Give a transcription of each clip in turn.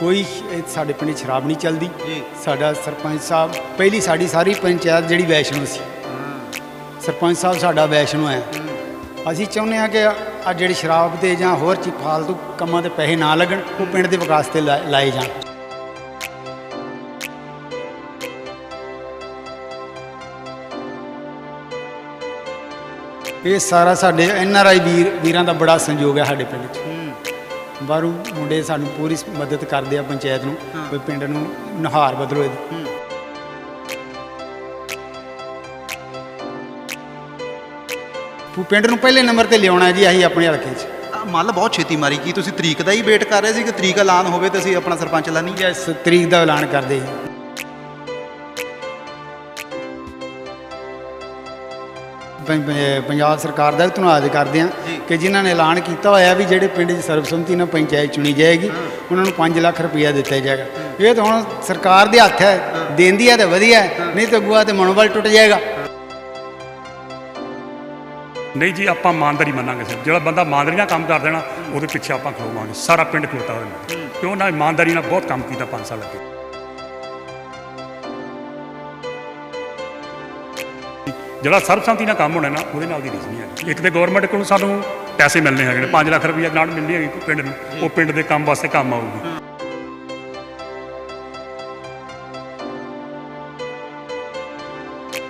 ਕੋਈ ਸਾਡੇ ਪਿੰਡ 'ਚ ਸ਼ਰਾਬ ਨਹੀਂ ਚੱਲਦੀ। ਸਾਡਾ ਸਰਪੰਚ ਸਾਹਿਬ ਪਹਿਲੀ ਸਾਡੀ ਸਾਰੀ ਪੰਚਾਇਤ ਜਿਹੜੀ ਵੈਸ਼ਨੋ ਸੀ। ਸਰਪੰਚ ਸਾਹਿਬ ਸਾਡਾ ਵੈਸ਼ਨੋ ਹੈ। ਅਸੀਂ ਚਾਹੁੰਦੇ ਹਾਂ ਕਿ ਆ ਜਿਹੜੀ ਸ਼ਰਾਬ ਤੇ ਜਾਂ ਹੋਰ ਚੀ ਫਾਲਤੂ ਕੰਮਾਂ ਤੇ ਪੈਸੇ ਨਾ ਲੱਗਣ ਉਹ ਪਿੰਡ ਦੇ ਵਿਕਾਸ ਤੇ ਲਾਏ ਜਾਣ। ਇਹ ਸਾਰਾ ਸਾਡੇ ਐਨ ਆਰ ਆਈ ਵੀਰ ਵੀਰਾਂ ਦਾ ਬੜਾ ਸੰਯੋਗ ਹੈ ਸਾਡੇ ਪਿੰਡ 'ਚ। ਬਾਹਰੋਂ ਮੁੰਡੇ ਸਾਨੂੰ ਪੂਰੀ ਮਦਦ ਕਰਦੇ ਆ ਪੰਚਾਇਤ ਨੂੰ ਵੀ ਪਿੰਡ ਨੂੰ ਨਹਾਰ ਬਦਲੋ ਇਹਦੀ। ਪੂ- ਪਿੰਡ ਨੂੰ ਪਹਿਲੇ ਨੰਬਰ ਤੇ ਲਿਆਉਣਾ ਜੀ ਅਸੀਂ ਆਪਣੇ ਹਲਕੇ 'ਚ। ਮੱਲ ਬਹੁਤ ਛੇਤੀ ਮਾਰੀ। ਕੀ ਤੁਸੀਂ ਤਰੀਕ ਦਾ ਹੀ ਵੇਟ ਕਰ ਰਹੇ ਸੀ ਕਿ ਤਰੀਕ ਐਲਾਨ ਹੋਵੇ ਤੇ ਅਸੀਂ ਆਪਣਾ ਸਰਪੰਚ ਲਾਨੀ ਇਸ ਤਰੀਕ ਦਾ ਐਲਾਨ ਕਰਦੇ ਜੀ ਪੰਜਾਬ ਸਰਕਾਰ ਦਾ ਵੀ ਧੰਨਵਾਦ ਕਰਦੇ ਹਾਂ। ਕਿ ਜਿਨ੍ਹਾਂ ਨੇ ਐਲਾਨ ਕੀਤਾ ਹੋਇਆ ਵੀ ਜਿਹੜੇ ਪਿੰਡ 'ਚ ਸਰਬਸੰਮਤੀ ਨਾਲ ਪੰਚਾਇਤ ਚੁਣੀ ਜਾਏਗੀ ਉਹਨਾਂ ਨੂੰ 5 ਲੱਖ ਰੁਪਇਆ ਦਿੱਤਾ ਜਾਏਗਾ। ਇਹ ਤਾਂ ਹੁਣ ਸਰਕਾਰ ਦੇ ਹੱਥ ਹੈ ਦੇਂਦੀ ਹੈ ਤਾਂ ਵਧੀਆ ਨਹੀਂ ਤਾਂ ਅਗੂਆ ਤੇ ਮਨੋਬਲ ਟੁੱਟ ਜਾਏਗਾ। ਨਹੀਂ ਜੀ ਆਪਾਂ ਇਮਾਨਦਾਰੀ ਮੰਨਾਂਗੇ ਸਿਰ। ਜਿਹੜਾ ਬੰਦਾ ਇਮਾਨਦਾਰੀ ਨਾਲ ਕੰਮ ਕਰ ਦੇਣਾ ਉਹਦੇ ਪਿੱਛੇ ਆਪਾਂ ਖਲੋਵਾਂਗੇ ਸਾਰਾ ਪਿੰਡ ਖਲੋਤਾ ਹੋਇਆ। ਕਿਉਂ ਨਾ ਇਮਾਨਦਾਰੀ ਨਾਲ ਬਹੁਤ ਕੰਮ ਕੀਤਾ 5 ਸਾਲ ਅੱਗੇ। ਜਿਹੜਾ ਸਰਬਸੰਮਤੀ ਨਾਲ ਕੰਮ ਹੋਣਾ ਨਾ ਉਹਦੇ ਨਾਲ ਦੀ ਰੀਸ ਨਹੀਂ ਹੈ ਇੱਕ ਤੇ ਗਵਰਨਮੈਂਟ ਕੋਲੋਂ ਸਾਨੂੰ ਪੈਸੇ ਮਿਲਨੇ ਹੈਗੇ ਨੇ 5 ਲੱਖ ਰੁਪਏ ਨਾਲ ਮਿਲਣੀ ਹੈਗੀ ਪਿੰਡ ਨੂੰ ਉਹ ਪਿੰਡ ਦੇ ਕੰਮ ਵਾਸਤੇ ਕੰਮ ਆਊਗੀ।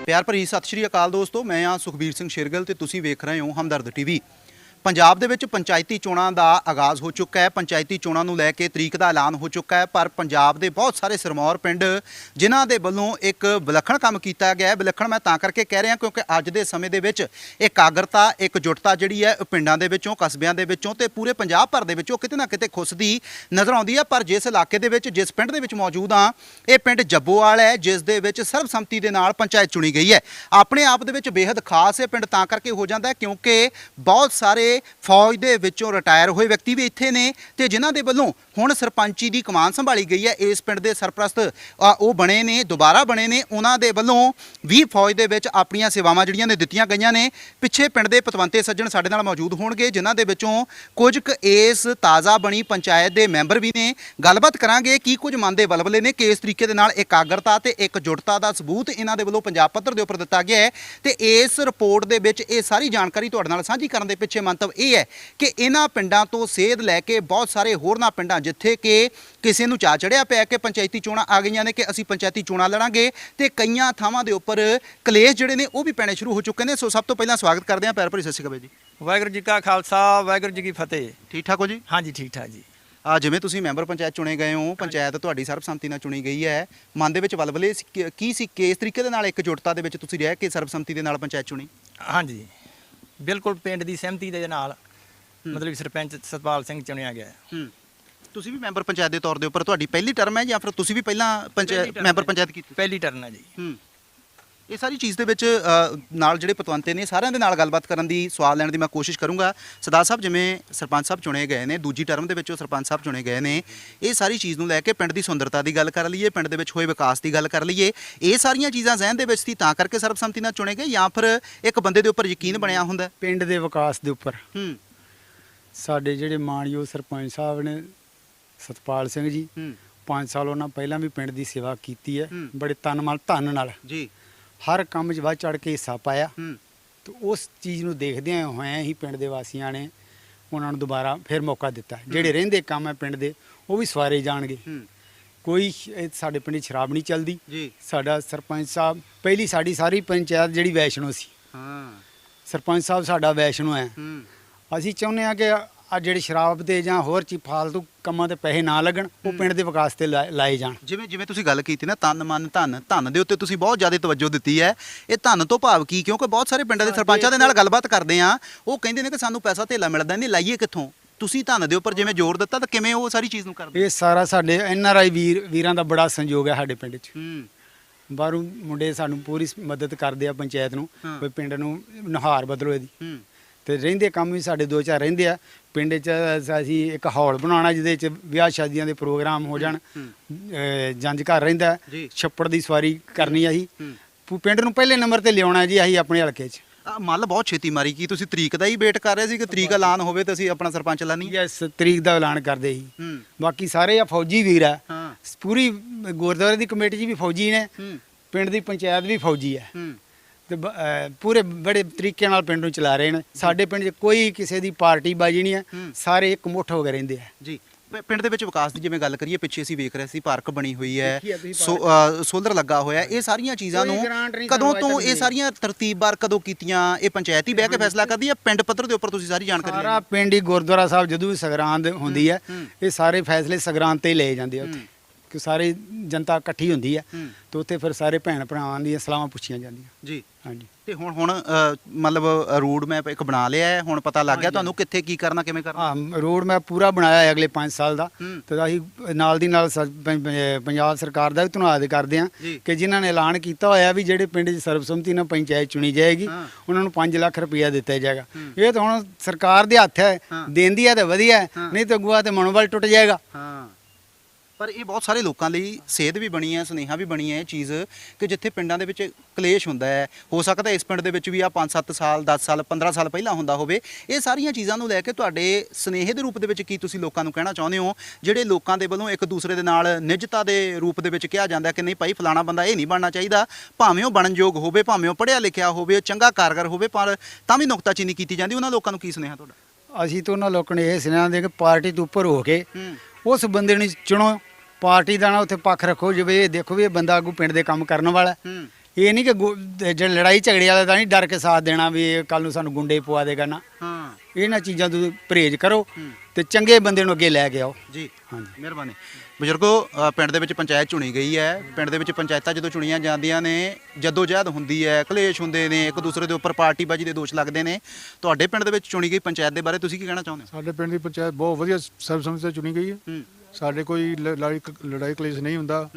ਪਿਆਰ ਭਰੀ ਸਤਿ ਸ਼੍ਰੀ ਅਕਾਲ ਦੋਸਤੋ ਮੈਂ ਆ ਸੁਖਬੀਰ ਸਿੰਘ ਸ਼ੇਰਗਿੱਲ ਤੇ ਤੁਸੀਂ ਵੇਖ ਰਹੇ ਹੋ ਹਮਦਰਦ ਟੀਵੀ ਪੰਜਾਬ ਦੇ ਵਿੱਚ ਪੰਚਾਇਤੀ ਚੋਣਾਂ ਦਾ ਆਗਾਜ਼ ਹੋ ਚੁੱਕਾ ਹੈ। ਪੰਚਾਇਤੀ ਚੋਣਾਂ ਨੂੰ ਲੈ ਕੇ ਤਰੀਕ ਦਾ ਐਲਾਨ ਹੋ ਚੁੱਕਾ ਹੈ, ਪਰ ਪੰਜਾਬ ਦੇ ਬਹੁਤ ਸਾਰੇ ਸਿਰਮੌਰ ਪਿੰਡ ਜਿਨ੍ਹਾਂ ਦੇ ਵੱਲੋਂ ਇੱਕ ਵਿਲੱਖਣ ਕੰਮ ਕੀਤਾ ਗਿਆ ਹੈ। ਵਿਲੱਖਣ ਮੈਂ ਤਾਂ ਕਰਕੇ ਕਹਿ ਰਿਹਾ ਕਿਉਂਕਿ ਅੱਜ ਦੇ ਸਮੇਂ ਦੇ ਵਿੱਚ ਇਕਾਗਰਤਾ, ਇਕਜੁੱਟਤਾ ਜਿਹੜੀ ਹੈ ਉਹ ਪਿੰਡਾਂ ਦੇ ਵਿੱਚੋਂ, ਕਸਬਿਆਂ ਦੇ ਵਿੱਚੋਂ ਤੇ ਪੂਰੇ ਪੰਜਾਬ ਭਰ ਦੇ ਵਿੱਚੋਂ ਕਿਤੇ ਨਾ ਕਿਤੇ ਖੁੱਸਦੀ ਨਜ਼ਰ ਆਉਂਦੀ ਹੈ। ਪਰ ਜਿਸ ਇਲਾਕੇ ਦੇ ਵਿੱਚ, ਜਿਸ ਪਿੰਡ ਦੇ ਵਿੱਚ ਮੌਜੂਦ ਆ ਇਹ ਪਿੰਡ ਜੱਬੋਵਾਲ ਹੈ, ਜਿਸ ਦੇ ਵਿੱਚ ਸਰਬਸੰਮਤੀ ਦੇ ਨਾਲ ਪੰਚਾਇਤ ਚੁਣੀ ਗਈ ਹੈ। ਆਪਣੇ ਆਪ ਦੇ ਵਿੱਚ ਬੇहद ਖਾਸ ਇਹ ਪਿੰਡ ਤਾਂ ਕਰਕੇ ਹੋ ਜਾਂਦਾ ਕਿਉਂਕਿ ਬਹੁਤ ਸਾਰੇ ਫੌਜ ਦੇ ਵਿੱਚੋਂ ਰਿਟਾਇਰ ਹੋਏ ਵਿਅਕਤੀ ਵੀ ਇੱਥੇ ਨੇ ਤੇ ਜਿਨ੍ਹਾਂ ਦੇ ਵੱਲੋਂ ਹੁਣ ਸਰਪੰਚੀ ਦੀ ਕਮਾਨ ਸੰਭਾਲੀ ਗਈ ਹੈ। ਇਸ ਪਿੰਡ ਦੇ ਸਰਪ੍ਰਸਤ ਉਹ ਬਣੇ ਨੇ, ਦੁਬਾਰਾ ਬਣੇ ਨੇ। ਉਹਨਾਂ ਦੇ ਵੱਲੋਂ ਵੀ ਫੌਜ ਦੇ ਵਿੱਚ ਆਪਣੀਆਂ ਸੇਵਾਵਾਂ ਜਿਹੜੀਆਂ ਨੇ ਦਿੱਤੀਆਂ ਗਈਆਂ ਨੇ। ਪਿੱਛੇ ਪਿੰਡ ਦੇ ਪਤਵੰਤੇ ਸੱਜਣ ਸਾਡੇ ਨਾਲ ਮੌਜੂਦ ਹੋਣਗੇ, ਜਿਨ੍ਹਾਂ ਦੇ ਵਿੱਚੋਂ ਕੁਝ ਕੁ ਇਸ ਤਾਜ਼ਾ ਬਣੀ ਪੰਚਾਇਤ ਦੇ ਮੈਂਬਰ ਵੀ ਨੇ। ਗੱਲਬਾਤ ਕਰਾਂਗੇ ਕੀ ਕੁਝ ਮਨ ਦੇ ਵਲਵਲੇ ਨੇ, ਕਿਸ ਤਰੀਕੇ ਦੇ ਨਾਲ ਇਕਾਗਰਤਾ ਤੇ ਇਕਜੁੱਟਤਾ ਦਾ ਸਬੂਤ ਇਹਨਾਂ ਦੇ ਵੱਲੋਂ ਪੰਜਾਬ ਪੱਧਰ ਦੇ ਉੱਪਰ ਦਿੱਤਾ ਗਿਆ ਹੈ। ਤੇ ਇਸ ਰਿਪੋਰਟ ਦੇ ਵਿੱਚ ਇਹ ਸਾਰੀ ਜਾਣਕਾਰੀ ਤੁਹਾਡੇ ਨਾਲ ਸਾਂਝੀ ਕਰਨ ਦੇ ਪਿੱਛੇ ਮੰਤਵ ਇਹ ਹੈ ਕਿ ਇਹਨਾਂ ਪਿੰਡਾਂ ਤੋਂ ਸੇਧ ਲੈ ਕੇ ਬਹੁਤ ਸਾਰੇ ਹੋਰਨਾਂ ਪਿੰਡਾਂ ਜਿੱਥੇ ਕਿ ਕਿਸੇ ਨੂੰ ਚਾ ਚੜਿਆ ਪਿਆ ਕਿ ਪੰਚਾਇਤੀ ਚੋਣਾਂ ਆ ਗਈਆਂ ਨੇ ਕਿ ਅਸੀਂ ਪੰਚਾਇਤੀ ਚੋਣਾਂ ਲੜਾਂਗੇ ਤੇ ਕਈਆਂ ਥਾਵਾਂ ਦੇ ਉੱਪਰ ਕਲੇਸ਼ ਜਿਹੜੇ ਨੇ ਉਹ ਵੀ ਪੈਣੇ ਸ਼ੁਰੂ ਹੋ ਚੁੱਕੇ ਨੇ। ਸੋ ਸਭ ਤੋਂ ਪਹਿਲਾਂ ਸਵਾਗਤ ਕਰਦੇ ਹਾਂ ਪੈਰ ਭਰੀ ਸਤਿ ਸ਼੍ਰੀ ਅਕਾਲ ਜੀ। ਵਾਹਿਗੁਰੂ ਜੀ ਕਾ ਖਾਲਸਾ ਵਾਹਿਗੁਰੂ ਜੀ ਕੀ ਫਤਿਹ। ਠੀਕ ਠਾਕ ਹੋ ਜੀ? ਹਾਂਜੀ ਠੀਕ ਠਾਕ ਜੀ। ਆ ਜਿਵੇਂ ਤੁਸੀਂ ਮੈਂਬਰ ਪੰਚਾਇਤ ਚੁਣੇ ਗਏ ਹੋ ਪੰਚਾਇਤ ਤੁਹਾਡੀ ਸਰਬਸੰਮਤੀ ਨਾਲ ਚੁਣੀ ਗਈ ਹੈ। ਮਨ ਦੇ ਵਿੱਚ ਵਲਵਲੇ ਕਿ- ਸੀ ਕਿ ਇਸ ਤਰੀਕੇ ਦੇ ਨਾਲ ਇਕਜੁੱਟਤਾ ਦੇ ਵਿੱਚ ਤੁਸੀਂ ਰਹਿ ਕੇ ਸਰਬਸੰਮਤੀ ਦੇ ਨਾਲ ਪੰਚਾਇਤ ਚੁਣੀ? ਹਾਂਜੀ। ਬਿਲਕੁਲ ਪਿੰਡ ਦੀ ਸਹਿਮਤੀ ਦੇ ਨਾਲ ਮਤਲਬ ਸਰਪੰਚ ਸਤਪਾਲ ਸਿੰਘ ਚੁਣਿਆ ਗਿਆ ਹੈ। ਤੁਸੀਂ ਵੀ ਮੈਂਬਰ ਪੰਚਾਇਤ ਦੇ ਤੌਰ ਦੇ ਉੱਪਰ ਤੁਹਾਡੀ ਪਹਿਲੀ ਟਰਮ ਹੈ ਜਾਂ ਫਿਰ ਤੁਸੀਂ ਵੀ ਪਹਿਲਾਂ ਪੰਚਾਇਤ ਮੈਂਬਰ। ਪੰਚਾਇਤ ਕੀਤੀ? ਪਹਿਲੀ ਟਰਨ ਹੈ ਜੀ। ਹੂੰ। ਇਹ ਸਾਰੀ ਚੀਜ਼ ਦੇ ਵਿੱਚ ਨਾਲ ਜਿਹੜੇ ਪਤਵੰਤੇ ਨੇ ਸਾਰਿਆਂ ਦੇ ਨਾਲ ਗੱਲਬਾਤ ਕਰਨ ਦੀ ਸਵਾਲ ਲੈਣ ਦੀ ਮੈਂ ਕੋਸ਼ਿਸ਼ ਕਰੂੰਗਾ। ਸਰਦਾਰ ਸਾਹਿਬ ਜਿਵੇਂ ਸਰਪੰਚ ਸਾਹਿਬ ਚੁਣੇ ਗਏ ਨੇ ਦੂਜੀ ਟਰਮ ਦੇ ਵਿੱਚ ਉਹ ਸਰਪੰਚ ਸਾਹਿਬ ਚੁਣੇ ਗਏ ਨੇ ਇਹ ਸਾਰੀ ਚੀਜ਼ ਨੂੰ ਲੈ ਕੇ ਪਿੰਡ ਦੀ ਸੁੰਦਰਤਾ ਦੀ ਗੱਲ ਕਰ ਲਈਏ ਪਿੰਡ ਦੇ ਵਿੱਚ ਹੋਏ ਵਿਕਾਸ ਦੀ ਗੱਲ ਕਰ ਲਈਏ। ਇਹ ਸਾਰੀਆਂ ਚੀਜ਼ਾਂ ਜ਼ਹਿਨ ਦੇ ਵਿੱਚ ਸੀ ਤਾਂ ਕਰਕੇ ਸਰਬਸੰਮਤੀ ਨਾਲ ਚੁਣੇ ਗਏ ਜਾਂ ਫਿਰ ਇੱਕ ਬੰਦੇ ਦੇ ਉੱਪਰ ਯਕੀਨ ਬਣਿਆ ਹੁੰਦਾ? ਪਿੰਡ ਦੇ ਵਿਕਾਸ ਦੇ ਉੱਪਰ। ਹੂੰ। ਸਾਡੇ ਜਿਹੜੇ ਮਾਣਯੋਗ ਸਰਪੰਚ ਸਾਹਿਬ ਨੇ ਸਤਪਾਲ ਸਿੰਘ ਜੀ 5 ਸਾਲ ਉਹਨਾਂ ਪਹਿਲਾਂ ਵੀ ਪਿੰਡ ਦੀ ਸੇਵਾ ਕੀਤੀ ਹੈ ਹੂੰ। ਬੜੇ ਤਨ ਮਨ ਧਨ ਨਾਲ। ਜੀ। ਹਰ ਕੰਮ 'ਚ ਵੱਧ ਚੜ ਕੇ ਹਿੱਸਾ ਪਾਇਆ। ਤੇ ਉਸ ਚੀਜ਼ ਨੂੰ ਦੇਖਦਿਆਂ ਹੋਇਆਂ ਹੀ ਪਿੰਡ ਦੇ ਵਾਸੀਆਂ ਨੇ ਉਹਨਾਂ ਨੂੰ ਦੁਬਾਰਾ ਫਿਰ ਮੌਕਾ ਦਿੱਤਾ। ਜਿਹੜੇ ਰਹਿੰਦੇ ਕੰਮ ਹੈ ਪਿੰਡ ਦੇ ਉਹ ਵੀ ਸਵਾਰੇ ਜਾਣਗੇ। ਕੋਈ ਸਾਡੇ ਪਿੰਡ ਸ਼ਰਾਬ ਨਹੀਂ ਚੱਲਦੀ। ਜੀ। ਸਾਡਾ ਸਰਪੰਚ ਸਾਹਿਬ ਪਹਿਲੀ ਸਾਡੀ ਸਾਰੀ ਪੰਚਾਇਤ ਜਿਹੜੀ ਵੈਸ਼ਨੋ ਸੀ। ਹਾਂ। ਸਰਪੰਚ ਸਾਹਿਬ ਸਾਡਾ ਵੈਸ਼ਨੋ ਹੈ। ਹੂੰ। ਅਸੀਂ ਚਾਹੁੰਦੇ ਹਾਂ ਕਿ ਆ ਜਿਹੜੀ ਸ਼ਰਾਬ ਤੇ ਜਾਂ ਹੋਰ ਚੀ ਫਾਲਤੂ ਕੰਮਾਂ ਤੇ ਪੈਸੇ ਨਾ ਲੱਗਣ ਉਹ ਪਿੰਡ ਦੇ ਵਿਕਾਸ ਤੇ ਲਾ- ਲਾਏ ਜਾਣ। ਜਿਵੇਂ ਜਿਵੇਂ ਤੁਸੀਂ ਗੱਲ ਕੀਤੀ ਨਾ ਤਨ ਮਨ ਧਨ ਧਨ ਦੇ ਉੱਤੇ ਤੁਸੀਂ ਬਹੁਤ ਜ਼ਿਆਦਾ ਤਵੱਜੋ ਦਿੱਤੀ ਹੈ। ਇਹ ਧਨ ਤੋਂ ਭਾਵ ਕੀ? ਕਿਉਂਕਿ ਬਹੁਤ ਸਾਰੇ ਪਿੰਡਾਂ ਦੇ ਸਰਪੰਚਾਂ ਦੇ ਨਾਲ ਗੱਲਬਾਤ ਕਰਦੇ ਆ ਉਹ ਕਹਿੰਦੇ ਨੇ ਕਿ ਸਾਨੂੰ ਪੈਸਾ ਧੇਲਾ ਮਿਲਦਾ ਨਹੀਂ ਲਾਈਏ ਕਿੱਥੋਂ? ਤੁਸੀਂ ਧਨ ਦੇ ਉੱਪਰ ਜਿਵੇਂ ਜ਼ੋਰ ਦਿੱਤਾ ਤਾਂ ਕਿਵੇਂ ਉਹ ਸਾਰੀ ਚੀਜ਼ ਨੂੰ ਕਰਦੇ ਇਹ ਸਾਰਾ ਸਾਡੇ ਐਨ ਆਰ ਆਈ ਵੀਰ ਵੀਰਾਂ ਦਾ ਬੜਾ ਸੰਯੋਗ ਹੈ ਸਾਡੇ ਪਿੰਡ 'ਚ। ਹੂੰ। ਬਾਹਰੋਂ ਮੁੰਡੇ ਸਾਨੂੰ ਪੂਰੀ ਮਦਦ ਕਰਦੇ ਆ ਪੰਚਾਇਤ ਨੂੰ ਹਾਂ। ਵੀ ਪਿੰਡ ਨੂੰ ਨਹਾਰ ਬਦਲੋ ਇਹਦੀ। ਹੂੰ। ਤੇ ਰਹਿੰਦੇ ਕੰਮ ਵੀ ਸਾਡੇ ਦੋ ਚਾਰ ਰਹਿੰਦੇ ਆ। ਪਿੰਡ 'ਚ ਅਸੀਂ ਇੱਕ ਹਾਲ ਬਣਾਉਣਾ ਜਿਹਦੇ 'ਚ ਵਿਆਹ ਸ਼ਾਦੀਆਂ ਦੇ ਪ੍ਰੋਗਰਾਮ ਹੋ ਜਾਣ। ਜੰਜ ਘਰ ਰਹਿੰਦਾ ਜੀ। ਛੱਪੜ ਦੀ ਸਵਾਰੀ ਕਰਨੀ ਆ ਅਸੀਂ। ਪਿੰਡ ਨੂੰ ਪਹਿਲੇ ਨੰਬਰ ਤੇ ਲਿਆਉਣਾ ਜੀ ਅਸੀਂ ਆਪਣੇ ਹਲਕੇ 'ਚ। ਮੱਲ ਬਹੁਤ ਛੇਤੀ ਮਾਰੀ ਕੀ ਤੁਸੀਂ ਤਰੀਕ ਦਾ ਹੀ ਵੇਟ ਕਰ ਰਹੇ ਸੀ ਕਿ ਤਰੀਕ ਐਲਾਨ ਹੋਵੇ ਤਾਂ ਅਸੀਂ ਆਪਣਾ ਸਰਪੰਚ ਲਾਨੀ ਯੈਸ ਤਰੀਕ ਦਾ ਐਲਾਨ ਕਰਦੇ ਸੀ। ਹੂੰ। ਬਾਕੀ ਸਾਰੇ ਆ ਫੌਜੀ ਵੀਰ ਆ। ਪੂਰੀ ਗੁਰਦੁਆਰੇ ਦੀ ਕਮੇਟੀ 'ਚ ਵੀ ਫੌਜੀ ਨੇ। ਪਿੰਡ ਦੀ ਪੰਚਾਇਤ ਵੀ ਫੌਜੀ ਹੂੰ। ਤੇ ਪੂਰੇ ਬੜੇ ਤਰੀਕੇ ਨਾਲ ਪਿੰਡ ਨੂੰ ਚਲਾ ਰਹੇ ਨੇ ਸਾਡੇ ਪਿੰਡ 'ਚ ਕੋਈ ਕਿਸੇ ਦੀ ਪਾਰਟੀ ਬਾਜੀ ਨਹੀਂ ਹੈ। ਸਾਰੇ ਇੱਕ ਮੁੱਠ ਹੋ ਕੇ ਰਹਿੰਦੇ ਆ। ਜੀ। ਪਿੰਡ ਦੇ ਵਿੱਚ ਵਿਕਾਸ ਦੀ ਜਿਵੇਂ ਗੱਲ ਕਰੀਏ ਪਿੱਛੇ ਅਸੀਂ ਵੇਖ ਰਹੇ ਸੀ ਪਾਰਕ ਬਣੀ ਹੋਈ ਹੈ ਸੋਲਰ ਲੱਗਾ ਹੋਇਆ। ਇਹ ਸਾਰੀਆਂ ਚੀਜ਼ਾਂ ਨੂੰ ਕਦੋਂ ਤੋਂ ਇਹ ਸਾਰੀਆਂ ਤਰਤੀਬਵਾਰ ਕਦੋਂ ਕੀਤੀਆਂ? ਇਹ ਪੰਚਾਇਤ ਹੀ ਬਹਿ ਕੇ ਫੈਸਲਾ ਕਰਦੀ ਹੈ? ਪਿੰਡ ਪੱਧਰ ਦੇ ਉੱਪਰ ਤੁਸੀਂ ਸਾਰੀ ਜਾਣਕਾਰੀ ਸਾਰਾ ਪਿੰਡ ਹੀ ਗੁਰਦੁਆਰਾ ਸਾਹਿਬ ਜਦੋਂ ਵੀ ਸਗਰਾਂਦ ਹੁੰਦੀ ਹੈ। ਇਹ ਸਾਰੇ ਫੈਸਲੇ ਸਗਰਾਂਦ ਤੇ ਹੀ ਲਏ ਜਾਂਦੇ ਆ ਉੱਥੇ। ਕਿ ਸਾਰੇ ਜਨਤਾ ਇਕੱਠੀ ਹੁੰਦੀ ਹੈ। ਤੇ ਉੱਥੇ ਫਿਰ ਸਾਰੇ ਭੈਣ ਭਰਾਵਾਂ ਦੀਆਂ ਸਲਾਹਾਂ ਪੁੱਛੀਆਂ ਜਾਂਦੀਆਂ ਜੀ ਹਾਂਜੀ ਤੇ ਹੁਣ ਹੁਣ ਅ, ਮਤਲਬ ਰੂਟ ਮੈਪ ਇੱਕ ਬਣਾ ਲਿਆ ਹੈ ਹੁਣ ਪਤਾ ਲੱਗ ਗਿਆ ਤੁਹਾਨੂੰ ਕਿੱਥੇ ਕੀ ਕਰਨਾ ਕਿਵੇਂ ਕਰਨਾ ਹਾਂ ਰੋਡ ਮੈਂ ਪੂਰਾ ਬਣਾਇਆ ਹੈ ਅਗਲੇ 5 ਸਾਲ ਦਾ ਹੂੰ। ਤੇ ਅਸੀਂ ਨਾਲ ਦੀ ਨਾਲ ਸ- ਪੰ- ਪੰ- ਪੰਜਾਬ ਸਰਕਾਰ ਦਾ ਵੀ ਧੰਨਵਾਦ ਕਰਦੇ ਹਾਂ ਜੀ। ਕਿ ਜਿਨ੍ਹਾਂ ਨੇ ਐਲਾਨ ਕੀਤਾ ਹੋਇਆ ਵੀ ਜਿਹੜੇ ਪਿੰਡ 'ਚ ਸਰਬਸੰਮਤੀ ਨਾਲ ਪੰਚਾਇਤ ਚੁਣੀ ਜਾਏਗੀ ਹਾਂ। ਉਹਨਾਂ ਨੂੰ 5 ਲੱਖ ਰੁਪਇਆ ਦਿੱਤਾ ਜਾਏਗਾ। ਇਹ ਤਾਂ ਹੁਣ ਸਰਕਾਰ ਦੇ ਹੱਥ ਹੈ ਹਾਂ। ਦੇਂਦੀ ਹੈ ਤਾਂ ਵਧੀਆ ਹੈ, ਹਾਂ। ਨਹੀਂ ਤਾਂ ਅਗੂਆ ਤੇ ਮਨੋਬਲ ਟੁੱਟ ਜਾਏਗਾ ਹਾਂ ਪਰ ਇਹ ਬਹੁਤ ਸਾਰੇ ਲੋਕਾਂ ਲਈ ਸੇਧ ਵੀ ਬਣੀ ਹੈ ਸੁਨੇਹਾ ਵੀ ਬਣੀ ਹੈ ਇਹ ਚੀਜ਼ ਕਿ ਜਿੱਥੇ ਪਿੰਡਾਂ ਦੇ ਵਿੱਚ ਕਲੇਸ਼ ਹੁੰਦਾ ਹੈ। ਹੋ ਸਕਦਾ ਇਸ ਪਿੰਡ ਦੇ ਵਿੱਚ ਵੀ ਆ 5-7 ਸਾਲ 10 ਸਾਲ 15 ਸਾਲ ਪਹਿਲਾਂ ਹੁੰਦਾ ਹੋਵੇ। ਇਹ ਸਾਰੀਆਂ ਚੀਜ਼ਾਂ ਨੂੰ ਲੈ ਕੇ ਤੁਹਾਡੇ ਸੁਨੇਹੇ ਦੇ ਰੂਪ ਦੇ ਵਿੱਚ ਕੀ ਤੁਸੀਂ ਲੋਕਾਂ ਨੂੰ ਕਹਿਣਾ ਚਾਹੁੰਦੇ ਹੋ? ਜਿਹੜੇ ਲੋਕਾਂ ਦੇ ਵੱਲੋਂ ਇੱਕ ਦੂਸਰੇ ਦੇ ਨਾਲ ਨਿਜਤਾ ਦੇ ਰੂਪ ਦੇ ਵਿੱਚ ਕਿਹਾ ਜਾਂਦਾ ਕਿ ਨਹੀਂ ਭਾਈ ਫਲਾਣਾ ਬੰਦਾ ਇਹ ਨਹੀਂ ਬਣਨਾ ਚਾਹੀਦਾ। ਭਾਵੇਂ ਉਹ ਬਣਨਯੋਗ ਹੋਵੇ ਭਾਵੇਂ ਉਹ ਪੜ੍ਹਿਆ ਲਿਖਿਆ ਹੋਵੇ ਉਹ ਚੰਗਾ ਕਾਰਗਰ ਹੋਵੇ ਪਰ ਤਾਂ ਵੀ ਨੁਕਤਾਚੀਨੀ ਕੀਤੀ ਜਾਂਦੀ ਉਹਨਾਂ ਲੋਕਾਂ ਨੂੰ ਕੀ ਸੁਨੇਹਾ ਤੁਹਾਡਾ? ਅਸੀਂ ਤਾਂ ਉਹਨਾਂ ਲੋਕਾਂ ਨੇ ਇਹ ਸੁਨੇਹਾ ਦੇ ਕਿ ਪਾਰਟੀ ਤੋਂ ਉੱਪਰ ਹੋ ਕੇ ਉਸ ਬੰਦੇ ਨੂੰ ਚੁਣੋ ਪਾਰਟੀ ਦਾ ਨਾ ਉੱਥੇ ਪੱਖ ਰੱਖੋ ਜਿਵੇਂ ਇਹ ਦੇਖੋ ਵੀ ਇਹ ਬੰਦਾ ਅੱਗੋਂ ਪਿੰਡ ਦੇ ਕੰਮ ਕਰਨ ਵਾਲਾ ਹੈ। ਇਹ ਨਹੀਂ ਕਿ ਗੁ- ਜਿਹੜੇ ਲੜਾਈ ਝਗੜੇ ਵਾਲਾ ਤਾਂ ਨਹੀਂ ਡਰ ਕੇ ਸਾਥ ਦੇਣਾ ਵੀ ਇਹ ਕੱਲ ਨੂੰ ਸਾਨੂੰ ਗੁੰਡੇ ਪਵਾ ਦੇਗਾ ਨਾ। ਹਾਂ। ਇਹਨਾਂ ਚੀਜ਼ਾਂ ਤੋਂ ਪਰਹੇਜ਼ ਕਰੋ। ਤੇ ਚੰਗੇ ਬੰਦੇ ਨੂੰ ਅੱਗੇ ਲੈ ਕੇ ਆਓ। ਜੀ ਹਾਂਜੀ। ਮਿਹਰਬਾਨੀ। ਬਜ਼ੁਰਗੋ ਅ, ਪਿੰਡ ਦੇ ਵਿੱਚ ਪੰਚਾਇਤ ਚੁਣੀ ਗਈ ਹੈ। ਪਿੰਡ ਦੇ ਵਿੱਚ ਪੰਚਾਇਤਾਂ ਜਦੋਂ ਚੁਣੀਆਂ ਜਾਂਦੀਆਂ ਨੇ ਜਦੋਂ ਜਹਿਦ ਹੁੰਦੀ ਹੈ ਕਲੇਸ਼ ਹੁੰਦੇ ਨੇ ਇੱਕ ਦੂਸਰੇ ਦੇ ਉੱਪਰ ਪਾਰਟੀਬਾਜ਼ੀ ਦੇ ਦੋਸ਼ ਲੱਗਦੇ ਨੇ। ਤੁਹਾਡੇ ਪਿੰਡ ਦੇ ਵਿੱਚ ਚੁਣੀ ਗਈ ਪੰਚਾਇਤ ਦੇ ਬਾਰੇ ਤੁਸੀਂ ਕੀ ਕਹਿਣਾ ਚਾਹੁੰਦੇ ਹੋ? ਸਾਡੇ ਪਿੰਡ ਦੀ ਪੰਚਾਇਤ ਬਹੁਤ ਵਧੀਆ ਸਰਬਸੰਮਤੀ ਨਾਲ ਚੁਣੀ ਗਈ ਹੈ। ਹੂੰ। ਸਾਡੇ ਕੋਈ ਲੜਾਈ ਲੜਾਈ ਕਲੇਸ਼ ਨਹੀਂ ਹੁੰਦਾ।